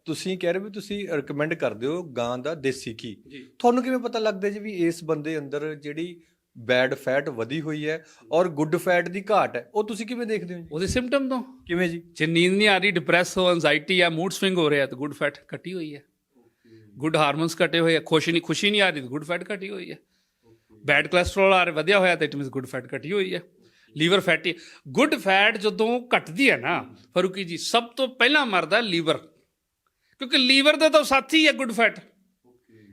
ਤੁਸੀਂ ਕਹਿ ਰਹੇ ਵੀ ਤੁਸੀਂ ਰეკਮੈਂਡ ਕਰਦੇ ਹੋ ਗਾਂ ਦਾ ਦੇਸੀ ਘੀ। ਤੁਹਾਨੂੰ ਕਿਵੇਂ ਪਤਾ ਲੱਗਦਾ ਜੀ ਵੀ ਇਸ ਬੰਦੇ ਅੰਦਰ ਜਿਹੜੀ ਬੈਡ ਫੈਟ ਵਧੀ ਹੋਈ ਹੈ ਔਰ ਗੁੱਡ ਫੈਟ ਦੀ ਘਾਟ ਹੈ? ਉਹ ਤੁਸੀਂ ਕਿਵੇਂ ਦੇਖਦੇ ਹੋ ਜੀ? ਉਹਦੇ ਸਿੰਪਟਮ ਤੋਂ। ਕਿਵੇਂ ਜੀ? ਜੇ ਨੀਂਦ ਨਹੀਂ ਆ ਰਹੀ ਡਿਪਰੈਸ ਹੋ ਐਂਜ਼ਾਈਟੀ ਆ ਮੂਡ ਸਵਿੰਗ ਹੋ ਰਿਹਾ ਤਾਂ ਗੁੱਡ ਫੈਟ ਘਟੀ ਹੋਈ ਹੈ। ਗੁੱਡ ਹਾਰਮੋਨਸ ਘਟੇ ਹੋਏ ਆ, ਖੁਸ਼ੀ ਨਹੀਂ ਖੁਸ਼ੀ ਨਹੀਂ ਆ ਰਹੀ ਤਾਂ ਗੁੱਡ ਫੈਟ ਘਟੀ ਹੋਈ ਹੈ ਬੈਡ ਕੋਲੇਸਟ੍ਰੋਲ ਆ ਰਿਹਾ, ਵਧਿਆ ਹੋਇਆ ਤਾਂ ਇਟ ਮੀਨਸ ਗੁੱਡ ਫੈਟ ਘਟੀ ਹੋਈ ਹੈ ਲੀਵਰ ਫੈਟੀ ਗੁੱਡ ਫੈਟ ਜਦੋਂ ਘਟਦੀ ਹੈ ਨਾ, ਫਰੂਕੀ ਜੀ, ਸਭ ਤੋਂ ਪਹਿਲਾਂ ਮਰਦਾ ਲੀਵਰ ਕਿਉਂਕਿ ਲੀਵਰ ਦਾ ਤਾਂ ਸਾਥੀ ਹੈ ਗੁੱਡ ਫੈਟ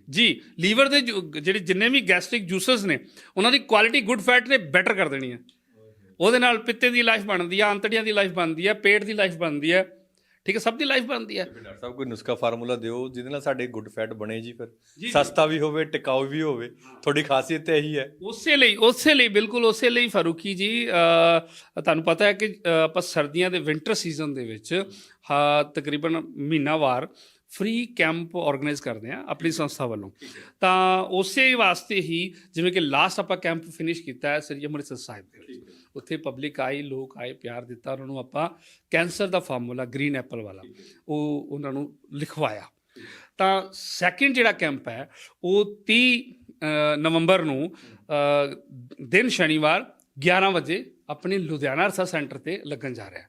ਜੀ ਲੀਵਰ ਦੇ ਜਿਹੜੇ ਜਿੰਨੇ ਵੀ ਗੈਸਟ੍ਰਿਕ ਜੂਸਸ ਨੇ, ਉਹਨਾਂ ਦੀ ਕੁਆਲਿਟੀ ਗੁੱਡ ਫੈਟ ਨੇ ਬੈਟਰ ਕਰ ਦੇਣੀ ਹੈ ਉਹਦੇ ਨਾਲ ਪਿੱਤੇ ਦੀ ਲਾਈਫ ਬਣਦੀ ਆ ਅੰਤੜੀਆਂ ਦੀ ਲਾਈਫ ਬਣਦੀ ਆ, ਪੇਟ ਦੀ ਲਾਈਫ ਬਣਦੀ ਆ। ਠੀਕ ਹੈ ਸਭ ਦੀ ਲਾਈਫ ਬਣਦੀ ਆ ਡਾਕਟਰ ਸਾਹਿਬ ਕੋਈ ਨੁਸਖਾ ਫਾਰਮੂਲਾ ਦਿਓ ਜਿਹਦੇ ਨਾਲ ਸਾਡੇ ਗੁੱਡ ਫੈਟ ਬਣੇ ਜੀ ਫਿਰ। ਸਸਤਾ ਵੀ ਹੋਵੇ ਟਿਕਾਊ ਵੀ ਹੋਵੇ ਤੁਹਾਡੀ ਖਾਸੀਅਤ ਤਾਂ ਇਹੀ ਹੈ। ਉਸੇ ਲਈ ਉਸੇ ਲਈ ਬਿਲਕੁਲ ਉਸੇ ਲਈ ਫਾਰੂਕੀ ਜੀ ਤੁਹਾਨੂੰ ਪਤਾ ਹੈ ਕਿ ਆਪਾਂ ਸਰਦੀਆਂ ਦੇ ਵਿੰਟਰ ਸੀਜ਼ਨ ਦੇ ਵਿੱਚ ਹਾਂ ਤਕਰੀਬਨ ਮਹੀਨਾਵਾਰ ਫ੍ਰੀ ਕੈਂਪ ਆਰਗੇਨਾਈਜ਼ ਕਰਦੇ ਆ ਆਪਣੀ ਸੰਸਥਾ ਵੱਲੋਂ। ਤਾਂ ਉਸੇ ਵਾਸਤੇ ਹੀ ਜਿਵੇਂ ਕਿ ਲਾਸਟ ਆਪਾਂ ਕੈਂਪ ਫਿਨਿਸ਼ ਕੀਤਾ ਹੈ ਸ੍ਰੀ ਅੰਮ੍ਰਿਤਸਰ ਸਾਹਿਬ ਦੇ ਵਿੱਚ। ਉੱਥੇ ਪਬਲਿਕ ਆਈ ਲੋਕ ਆਏ ਪਿਆਰ ਦਿੱਤਾ ਉਹਨਾਂ ਨੂੰ ਆਪਾਂ ਕੈਂਸਰ ਦਾ ਫਾਰਮੂਲਾ ਗ੍ਰੀਨ ਐਪਲ ਵਾਲਾ ਉਹ ਉਹਨਾਂ ਨੂੰ ਲਿਖਵਾਇਆ। ਤਾਂ ਸੈਕਿੰਡ ਜਿਹੜਾ ਕੈਂਪ ਹੈ ਉਹ 30 ਅ, ਨਵੰਬਰ ਨੂੰ ਦਿਨ ਸ਼ਨੀਵਾਰ 11 ਵਜੇ ਆਪਣੇ ਲੁਧਿਆਣਾ ਰਸਾ ਸੈਂਟਰ ਤੇ ਲੱਗਣ ਜਾ ਰਿਹਾ ਹੈ।